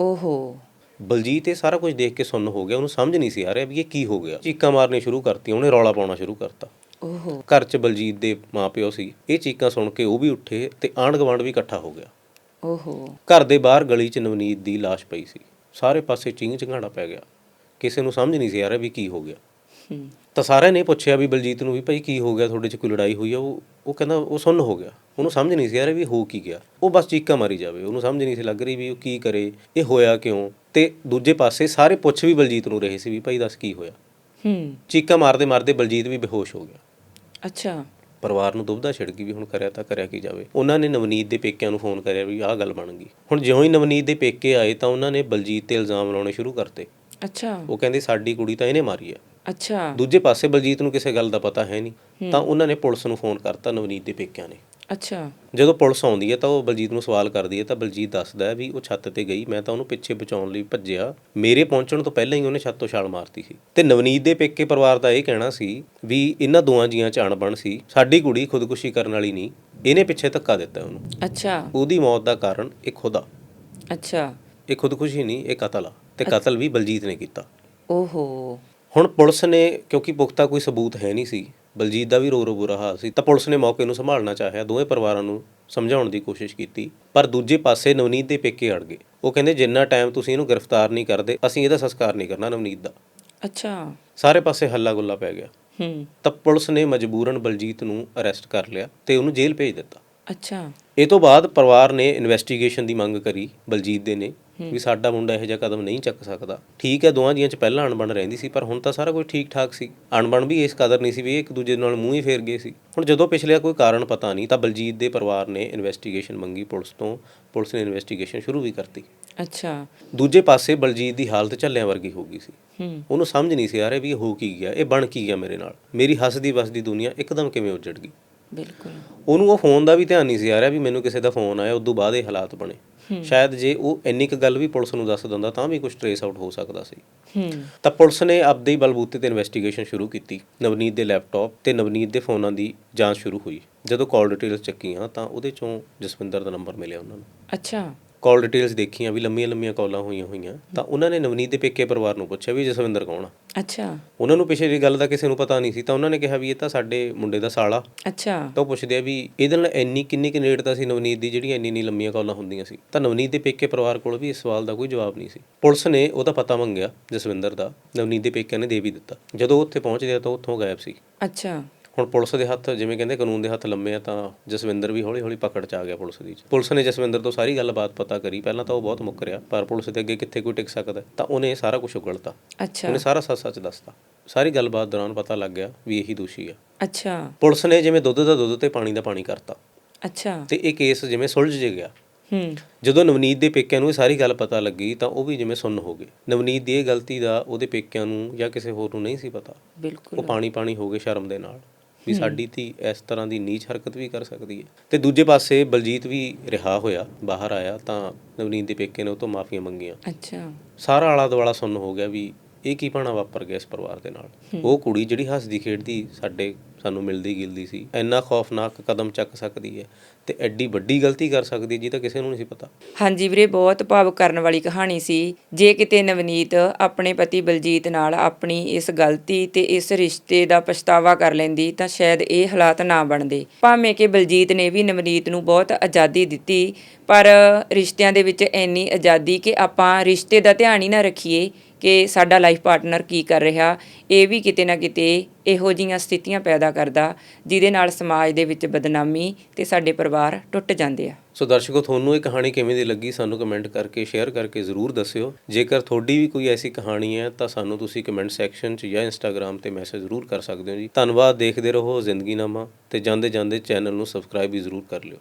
ਓਹੋ। ਬਲਜੀਤ ਇਹ ਸਾਰਾ ਕੁਝ ਦੇਖ ਕੇ ਸੁੰਨ ਹੋ ਗਿਆ ਉਹਨੂੰ ਸਮਝ ਨਹੀਂ ਸੀ ਆ ਰਿਹਾ ਵੀ ਇਹ ਕੀ ਹੋ ਗਿਆ। ਚੀਕਾਂ ਮਾਰਨੀਆਂ ਸ਼ੁਰੂ ਕਰਤੀਆਂ ਉਹਨੇ ਰੌਲਾ ਪਾਉਣਾ ਸ਼ੁਰੂ ਕਰਤਾ। ਓਹੋ। ਘਰ 'ਚ ਬਲਜੀਤ ਦੇ ਮਾਪਿਓ ਸੀ ਇਹ ਚੀਕਾਂ ਸੁਣ ਕੇ ਉਹ ਵੀ ਉੱਠੇ ਤੇ ਆਂਢ ਗੁਆਂਢ ਵੀ ਇਕੱਠਾ ਹੋ ਗਿਆ। ਓਹੋ। ਘਰ ਦੇ ਬਾਹਰ ਗਲੀ 'ਚ ਨਵਨੀਤ ਦੀ ਲਾਸ਼ ਪਈ ਸੀ ਸਾਰੇ ਪਾਸੇ ਚਿੰਗ ਚਿੰਗਾੜਾ ਪੈ ਗਿਆ। ਕਿਸੇ ਨੂੰ ਸਮਝ ਨਹੀਂ ਸੀ ਆ ਰਿਹਾ ਵੀ ਕੀ ਹੋ ਗਿਆ। ਤਾਂ ਸਾਰਿਆਂ ਨੇ ਪੁੱਛਿਆ ਵੀ ਬਲਜੀਤ ਨੂੰ ਵੀ ਭਾਈ ਕੀ ਹੋ ਗਿਆ ਤੁਹਾਡੇ 'ਚ ਕੋਈ ਲੜਾਈ ਹੋਈ ਆ ਉਹ ਉਹ ਕਹਿੰਦਾ ਉਹ ਸੁੰਨ ਹੋ ਗਿਆ। ਉਹਨੂੰ ਸਮਝ ਨਹੀਂ ਸੀ ਆ ਰਿਹਾ ਵੀ ਹੋ ਕੀ ਗਿਆ। ਉਹ ਬਸ ਚੀਕਾਂ ਮਾਰੀ ਜਾਵੇ। ਉਹਨੂੰ ਸਮਝ ਨਹੀਂ ਸੀ ਲੱਗ ਰਹੀ ਵੀ ਉਹ ਕੀ ਕਰੇ ਇਹ ਹੋਇਆ ਕਿਉਂ? ਤੇ ਦੂਜੇ ਪਾਸੇ ਸਾਰੇ ਪੁੱਛ ਵੀ ਬਲਜੀਤ ਨੂੰ ਰਹੇ ਸੀ ਵੀ ਭਾਈ ਦੱਸ ਕੀ ਹੋਇਆ? ਹੂੰ। ਚੀਕਾਂ ਮਾਰਦੇ ਮਾਰਦੇ ਬਲਜੀਤ ਵੀ ਬੇਹੋਸ਼ ਹੋ ਗਿਆ। ਅੱਛਾ। ਪਰਿਵਾਰ ਨੂੰ ਦੁਬਦਾ ਛਿੜ ਗਈ ਵੀ ਹੁਣ ਕਰਿਆ ਤਾਂ ਕਰਿਆ ਕੀ ਜਾਵੇ। ਉਹਨਾਂ ਨੇ ਨਵਨੀਤ ਦੇ ਪੇਕਿਆਂ ਨੂੰ ਫੋਨ ਕਰਿਆ ਵੀ ਆਹ ਗੱਲ ਬਣ ਗਈ। ਹੁਣ ਜਿਉਂ ਹੀ ਨਵਨੀਤ ਦੇ ਪੇਕੇ ਆਏ ਤਾਂ ਉਹਨਾਂ ਨੇ ਬਲਜੀਤ ਤੇ ਇਲਜ਼ਾਮ ਲਾਉਣੇ ਸ਼ੁਰੂ ਕਰਤੇ। ਅੱਛਾ। ਉਹ ਕਹਿੰਦੇ ਸਾਡੀ ਕੁੜੀ ਤਾਂ ਇਹਨੇ ਮਾਰੀ ਆ। ਅੱਛਾ। ਦੂਜੇ ਪਾਸੇ ਬਲਜੀਤ ਨੂੰ ਕਿਸੇ ਗੱਲ ਦਾ ਪਤਾ ਹੈ ਨਹੀਂ ਤਾਂ ਉਹਨਾਂ ਨੇ ਪੁਲਿਸ ਨੂੰ ਫੋਨ ਕਰਤਾ ਨਵਨੀਤ ਦੇ ਪੇਕਿਆਂ ਨੇ। ਅੱਛਾ। ਜਦੋਂ ਪੁਲਿਸ ਆਉਂਦੀ ਹੈ ਤਾਂ ਉਹ ਬਲਜੀਤ ਨੂੰ ਸਵਾਲ ਕਰਦੀ ਹੈ ਤਾਂ ਬਲਜੀਤ ਦੱਸਦਾ ਹੈ ਵੀ ਉਹ ਛੱਤ ਤੇ ਗਈ ਮੈਂ ਤਾਂ ਉਹਨੂੰ ਪਿੱਛੇ ਬਚਾਉਣ ਲਈ ਭੱਜਿਆ। ਮੇਰੇ ਪਹੁੰਚਣ ਤੋਂ ਪਹਿਲਾਂ ਹੀ ਉਹਨੇ ਛੱਤ ਤੋਂ ਛਾਲ ਮਾਰਤੀ ਸੀ। ਤੇ ਨਵਨੀਤ ਦੇ ਪੇਕੇ ਪਰਿਵਾਰ ਦਾ ਇਹ ਕਹਿਣਾ ਸੀ ਵੀ ਇਹਨਾਂ ਦੋਆਂ ਜੀਆਂ ਚ ਅਣਬਣ ਸੀ ਸਾਡੀ ਕੁੜੀ ਖੁਦਕੁਸ਼ੀ ਕਰਨ ਵਾਲੀ ਨਹੀਂ ਇਹਨੇ ਪਿੱਛੇ ਧੱਕਾ ਦਿੱਤਾ ਉਹਨੂੰ। ਅੱਛਾ। ਉਹਦੀ ਮੌਤ ਦਾ ਕਾਰਨ ਇਹ ਖੁਦਾ। ਅੱਛਾ। ਇਹ ਖੁਦਕੁਸ਼ੀ ਨਹੀਂ ਇਹ ਕਤਲ ਆ। ਤੇ ਕਤਲ ਵੀ ਬਲਜੀਤ ਨੇ ਕੀਤਾ। ਓਹੋ। ਹੁਣ ਪੁਲਿਸ ਨੇ ਕਿਉਂਕਿ ਪੁਖਤਾ ਕੋਈ ਸਬੂਤ ਹੈ ਨਹੀਂ ਸੀ ਬਲਜੀਤ ਦਾ ਵੀ ਰੋ ਰੋ ਬੁਰਾ ਹਾਲ ਸੀ ਤਾਂ ਪੁਲਿਸ ਨੇ ਮੌਕੇ ਨੂੰ ਸੰਭਾਲਣਾ ਚਾਹਿਆ ਦੋਵੇਂ ਪਰਿਵਾਰਾਂ ਨੂੰ ਸਮਝਾਉਣ ਦੀ ਕੋਸ਼ਿਸ਼ ਕੀਤੀ ਪਰ ਦੂਜੇ ਪਾਸੇ ਨਵਨੀਤ ਦੇ ਪੇਕੇ ਅੜ ਗਏ। ਉਹ ਕਹਿੰਦੇ ਜਿੰਨਾ ਟਾਈਮ ਤੁਸੀਂ ਇਹਨੂੰ ਗ੍ਰਿਫਤਾਰ ਨਹੀਂ ਕਰਦੇ ਅਸੀਂ ਇਹਦਾ ਸੰਸਕਾਰ ਨਹੀਂ ਕਰਨਾ ਨਵਨੀਤ ਦਾ। ਅੱਛਾ। ਸਾਰੇ ਪਾਸੇ ਹੱਲਾ ਗੁੱਲਾ ਪੈ ਗਿਆ। ਹੂੰ। ਤਾਂ ਪੁਲਿਸ ਨੇ ਮਜਬੂਰਨ ਬਲਜੀਤ ਨੂੰ ਅਰੈਸਟ ਕਰ ਲਿਆ ਤੇ ਉਹਨੂੰ ਜੇਲ੍ਹ ਭੇਜ ਦਿੱਤਾ। ਅੱਛਾ। ਇਹ ਤੋਂ ਬਾਅਦ ਪਰਿਵਾਰ ਨੇ ਇਨਵੈਸਟੀਗੇਸ਼ਨ ਦੀ ਮੰਗ ਕਰੀ ਬਲਜੀਤ ਦੇ ਨੇ। ਵੀ ਸਾਡਾ ਮੁੰਡਾ ਇਹੋ ਜਿਹਾ ਕਦਮ ਨਹੀਂ ਚੱਕ ਸਕਦਾ। ਠੀਕ ਹੈ ਦੋਵਾਂ ਜੀਆਂ ਚ ਪਹਿਲਾਂ ਅਣਬਣ ਰਹਿੰਦੀ ਸੀ ਪਰ ਹੁਣ ਤਾਂ ਸਾਰਾ ਕੁਝ ਠੀਕ ਠਾਕ ਸੀ। ਅਣਬਣ ਵੀ ਇਸ ਕਦਰ ਨਹੀਂ ਸੀ ਵੀ ਇੱਕ ਦੂਜੇ ਨਾਲ ਮੂੰਹ ਹੀ ਫੇਰ ਗਏ ਸੀ। ਹੁਣ ਜਦੋਂ ਪਿਛਲੇ ਕੋਈ ਕਾਰਨ ਪਤਾ ਨਹੀਂ ਤਾਂ ਬਲਜੀਤ ਦੇ ਪਰਿਵਾਰ ਨੇ ਇਨਵੈਸਟੀਗੇਸ਼ਨ ਮੰਗੀ ਪੁਲਿਸ ਤੋਂ। ਪੁਲਿਸ ਨੇ ਇਨਵੈਸਟੀਗੇਸ਼ਨ ਸ਼ੁਰੂ ਵੀ ਕਰਤੀ। ਅੱਛਾ। ਦੂਜੇ ਪਾਸੇ ਬਲਜੀਤ ਦੀ ਹਾਲਤ ਝੱਲਿਆਂ ਵਰਗੀ ਹੋ ਗਈ ਸੀ। ਉਹਨੂੰ ਸਮਝ ਨਹੀਂ ਸੀ ਆ ਰਿਹਾ ਵੀ ਇਹ ਹੋ ਕੀ ਗਿਆ ਇਹ ਬਣ ਕੀ ਗਿਆ ਮੇਰੇ ਨਾਲ? ਮੇਰੀ ਹੱਸਦੀ ਵਸਦੀ ਦੁਨੀਆ ਇੱਕਦਮ ਕਿਵੇਂ ਉੱਜੜ ਗਈ? ਬਿਲਕੁਲ। ਉਹਨੂੰ ਉਹ ਫੋਨ ਦਾ ਵੀ ਧਿਆਨ ਨਹੀਂ ਸੀ ਆ ਰਿਹਾ ਵੀ ਮੈਨੂੰ ਕਿਸੇ ਦਾ ਫੋਨ ਆਇਆ ਉਦੋਂ ਬਾਅਦ ਇਹ ਹਾਲਾਤ ਬਣੇ। ਸ਼ਾਇਦ ਜੇ ਉਹ ਇੰਨੀ ਕੁ ਗੱਲ ਵੀ ਪੁਲਿਸ ਨੂੰ ਦੱਸ ਦਿੰਦਾ ਤਾਂ ਵੀ ਕੁਝ ਟ੍ਰੇਸ ਆਊਟ ਹੋ ਸਕਦਾ ਸੀ। ਹੂੰ। ਤਾਂ ਪੁਲਿਸ ਨੇ ਆਪਦੇ ਹੀ ਬਲਬੂਤੇ ਤੇ ਇਨਵੈਸਟੀਗੇਸ਼ਨ ਸ਼ੁਰੂ ਕੀਤੀ। ਨਵਨੀਤ ਦੇ ਲੈਪਟਾਪ ਤੇ ਨਵਨੀਤ ਦੇ ਫੋਨਾਂ ਦੀ ਜਾਂਚ ਸ਼ੁਰੂ ਹੋਈ। ਜਦੋਂ ਕਾਲ ਡਿਟੇਲਸ ਚੱਕੀਆਂ ਤਾਂ ਉਹਦੇ ਚੋਂ ਜਸਵਿੰਦਰ ਦਾ ਨੰਬਰ ਮਿਲਿਆ ਉਹਨਾਂ ਨੂੰ। ਅੱਛਾ। ਕਾਲ ਡਿਟੇਲਸ ਦੇਖੀਆਂ ਵੀ ਲੰਮੀਆਂ ਲੰਮੀਆਂ ਕਾਲਾਂ ਹੋਈਆਂ ਹੋਈਆਂ ਤਾਂ ਉਹਨਾਂ ਨੇ ਨਵਨੀਤ ਦੇ ਪੇਕੇ ਪਰਿਵਾਰ ਨੂੰ ਪੁੱਛਿਆ ਵੀ ਜਸਵਿੰਦਰ ਕੌਣ ਆ? ਅੱਛਾ। ਉਹਨਾਂ ਨੂੰ ਪਿਛੇ ਦੀ ਗੱਲ ਦਾ ਕਿਸੇ ਨੂੰ ਪਤਾ ਨਹੀਂ ਸੀ ਤਾਂ ਉਹਨਾਂ ਨੇ ਕਿਹਾ ਵੀ ਇਹ ਤਾਂ ਸਾਡੇ ਮੁੰਡੇ ਦਾ ਸਾਲਾ। ਅੱਛਾ। ਤਾਂ ਉਹ ਪੁੱਛਦੇ ਆ ਵੀ ਇਹਦੇ ਨਾਲ ਇੰਨੀ ਕਿੰਨੀ ਕਿ ਨੇੜਤਾ ਸੀ ਨਵਨੀਤ ਦੀ ਜਿਹੜੀਆਂ ਇੰਨੀ ਇੰਨੀ ਲੰਮੀਆਂ ਕਾਲਾਂ ਹੁੰਦੀਆਂ ਸੀ? ਤਾਂ ਨਵਨੀਤ ਦੇ ਪੇਕੇ ਪਰਿਵਾਰ ਕੋਲ ਵੀ ਇਸ ਸਵਾਲ ਦਾ ਕੋਈ ਜਵਾਬ ਨਹੀਂ ਸੀ। ਪੁਲਿਸ ਨੇ ਉਹਦਾ ਪਤਾ ਮੰਗਿਆ ਜਸਵਿੰਦਰ ਦਾ ਨਵਨੀਤ ਦੇ ਪੇਕਿਆਂ ਨੇ ਦੇ ਵੀ ਦਿੱਤਾ। ਜਦੋਂ ਉੱਥੇ ਪਹੁੰਚਦੇ ਆ ਤਾਂ ਉੱਥੋਂ ਗਾਇਬ ਸੀ। ਅੱਛਾ। ਹੁਣ ਪੁਲਿਸ ਦੇ ਹੱਥ ਜਿਵੇਂ ਕਹਿੰਦੇ ਕਾਨੂੰਨ ਦੇ ਹੱਥ ਲੰਮੇ ਆ ਤਾਂ ਜਸਵਿੰਦਰ ਵੀ ਹੌਲੀ ਹੌਲੀ ਪਕੜ ਚ ਆ ਗਿਆ ਪੁਲਿਸ ਦੀ। ਪੁਲਿਸ ਨੇ ਜਸਵਿੰਦਰ ਤੋਂ ਸਾਰੀ ਗੱਲਬਾਤ ਪਤਾ ਕਰੀ। ਪਹਿਲਾਂ ਤਾਂ ਉਹ ਬਹੁਤ ਮੁੱਕਰਿਆ ਪਰ ਪੁਲਿਸ ਦੇ ਅੱਗੇ ਕਿੱਥੇ ਕੋਈ ਟਿਕ ਸਕਦਾ ਤਾਂ ਉਹਨੇ ਸਾਰਾ ਕੁਝ ਉਗਲਤਾ। ਅੱਛਾ। ਉਹਨੇ ਸਾਰਾ ਸੱਚ ਸੱਚ ਦੱਸਤਾ। ਸਾਰੀ ਗੱਲਬਾਤ ਦੌਰਾਨ ਪਤਾ ਲੱਗ ਗਿਆ ਵੀ ਇਹੀ ਦੋਸ਼ੀ ਆ। ਅੱਛਾ। ਪੁਲਿਸ ਨੇ ਜਿਵੇਂ ਦੁੱਧ ਦਾ ਦੁੱਧ ਤੇ ਪਾਣੀ ਦਾ ਪਾਣੀ ਕਰਤਾ। ਅੱਛਾ। ਤੇ ਇਹ ਕੇਸ ਜਿਵੇਂ ਸੁਲਝ ਜੇ ਗਿਆ। ਹੂੰ। ਜਦੋਂ ਨਵਨੀਤ ਦੇ ਪੇਕਿਆਂ ਨੂੰ ਇਹ ਸਾਰੀ ਗੱਲ ਪਤਾ ਲੱਗੀ ਤਾਂ ਉਹ ਵੀ ਜਿਵੇਂ ਸੁੰਨ ਹੋ ਗਏ। ਨਵਨੀਤ ਦੀ ਇਹ ਗਲਤੀ ਦਾ ਉਹਦੇ ਪੇਕਿਆਂ ਨੂੰ ਜਾਂ ਕਿਸੇ ਹੋਰ ਨੂੰ ਨਹੀਂ ਸੀ ਪਤਾ। ਉਹ ਬਿਲਕੁਲ। ਪਾਣੀ ਪਾਣੀ ਹੋ ਗਏ ਸ਼ਰਮ ਦੇ ਨਾਲ। ਵੀ ਸਾਡੀ ਧੀ ਇਸ ਤਰ੍ਹਾਂ ਦੀ ਨੀਚ ਹਰਕਤ ਵੀ ਕਰ ਸਕਦੀ ਹੈ। ਤੇ ਦੂਜੇ ਪਾਸੇ ਬਲਜੀਤ ਵੀ ਰਿਹਾ ਹੋਇਆ ਬਾਹਰ ਆਇਆ ਤਾਂ ਨਵਨੀਤ ਦੇ ਪੇਕੇ ਨੇ ਉਹ ਤੋਂ ਮਾਫੀਆਂ ਮੰਗੀਆਂ। ਅੱਛਾ। ਸਾਰਾ ਆਲਾ ਦੁਆਲਾ ਸੁੰਨ ਹੋ ਗਿਆ ਵੀ ਇਹ ਕੀ ਪਾਣਾ ਵਾਪਰ ਗਿਆ ਇਸ ਪਰਿਵਾਰ ਦੇ ਨਾਲ? ਉਹ ਕੁੜੀ ਜਿਹੜੀ ਹੱਸਦੀ ਖੇਡਦੀ ਸਾਡੇ ਸਾਨੂੰ ਮਿਲਦੀ ਗਿਲਦੀ ਸੀ ਇੰਨਾ ਖੌਫਨਾਕ ਕਦਮ ਚੱਕ ਸਕਦੀ ਹੈ ਤੇ ਐਡੀ ਵੱਡੀ ਗਲਤੀ ਕਰ ਸਕਦੀ ਜੀ ਤਾਂ ਕਿਸੇ ਨੂੰ ਨਹੀਂ ਸੀ ਪਤਾ। ਹਾਂਜੀ ਵੀਰੇ ਬਹੁਤ ਭਾਵੁਕ ਕਰਨ ਵਾਲੀ ਕਹਾਣੀ ਸੀ। ਜੇ ਕਿਤੇ ਨਵਨੀਤ ਆਪਣੇ ਪਤੀ ਬਲਜੀਤ ਨਾਲ ਆਪਣੀ ਇਸ ਗਲਤੀ ਤੇ ਇਸ ਰਿਸ਼ਤੇ ਦਾ ਪਛਤਾਵਾ ਕਰ ਲੈਂਦੀ ਤਾਂ ਸ਼ਾਇਦ ਇਹ ਹਾਲਾਤ ਨਾ ਬਣਦੇ। ਭਾਵੇਂ ਕਿ ਬਲਜੀਤ ਨੇ ਵੀ ਨਵਨੀਤ ਨੂੰ ਬਹੁਤ ਆਜ਼ਾਦੀ ਦਿੱਤੀ ਪਰ ਰਿਸ਼ਤਿਆਂ ਦੇ ਵਿੱਚ ਇੰਨੀ ਆਜ਼ਾਦੀ ਕਿ ਆਪਾਂ ਰਿਸ਼ਤੇ ਦਾ ਧਿਆਨ ਹੀ ਨਾ ਰੱਖੀਏ ਕਿ ਸਾਡਾ ਲਾਈਫ ਪਾਰਟਨਰ ਕੀ ਕਰ ਰਿਹਾ, ਇਹ ਵੀ ਕਿਤੇ ਨਾ ਕਿਤੇ ਇਹੋ ਜੀਆਂ ਸਥਿਤੀਆਂ ਪੈਦਾ ਕਰਦਾ, ਜਿਹਦੇ ਨਾਲ ਸਮਾਜ ਦੇ ਵਿੱਚ ਬਦਨਾਮੀ ਤੇ ਸਾਡੇ ਪਰਿਵਾਰ ਟੁੱਟ ਜਾਂਦੇ ਆ। ਸੋ ਦਰਸ਼ਕੋ, ਤੁਹਾਨੂੰ ਇਹ ਕਹਾਣੀ ਕਿਵੇਂ ਦੀ ਲੱਗੀ ਸਾਨੂੰ ਕਮੈਂਟ ਕਰਕੇ ਸ਼ੇਅਰ ਕਰਕੇ ਜ਼ਰੂਰ ਦੱਸਿਓ। ਜੇਕਰ ਤੁਹਾਡੀ ਵੀ ਕੋਈ ਐਸੀ ਕਹਾਣੀ ਹੈ, ਤਾਂ ਸਾਨੂੰ ਤੁਸੀਂ ਕਮੈਂਟ ਸੈਕਸ਼ਨ 'ਚ ਜਾਂ ਇੰਸਟਾਗ੍ਰam ਤੇ ਮੈਸੇਜ ਜ਼ਰੂਰ ਕਰ ਸਕਦੇ ਹੋ ਜੀ। ਧੰਨਵਾਦ, ਦੇਖਦੇ ਰਹੋ ਜ਼ਿੰਦਗੀਨਾਮਾ ਤੇ ਜਾਂਦੇ ਜਾਂਦੇ ਚੈਨਲ ਨੂੰ ਸਬਸਕ੍ਰਾਈਬ ਵੀ ਜ਼ਰੂਰ ਕਰ ਲਿਓ।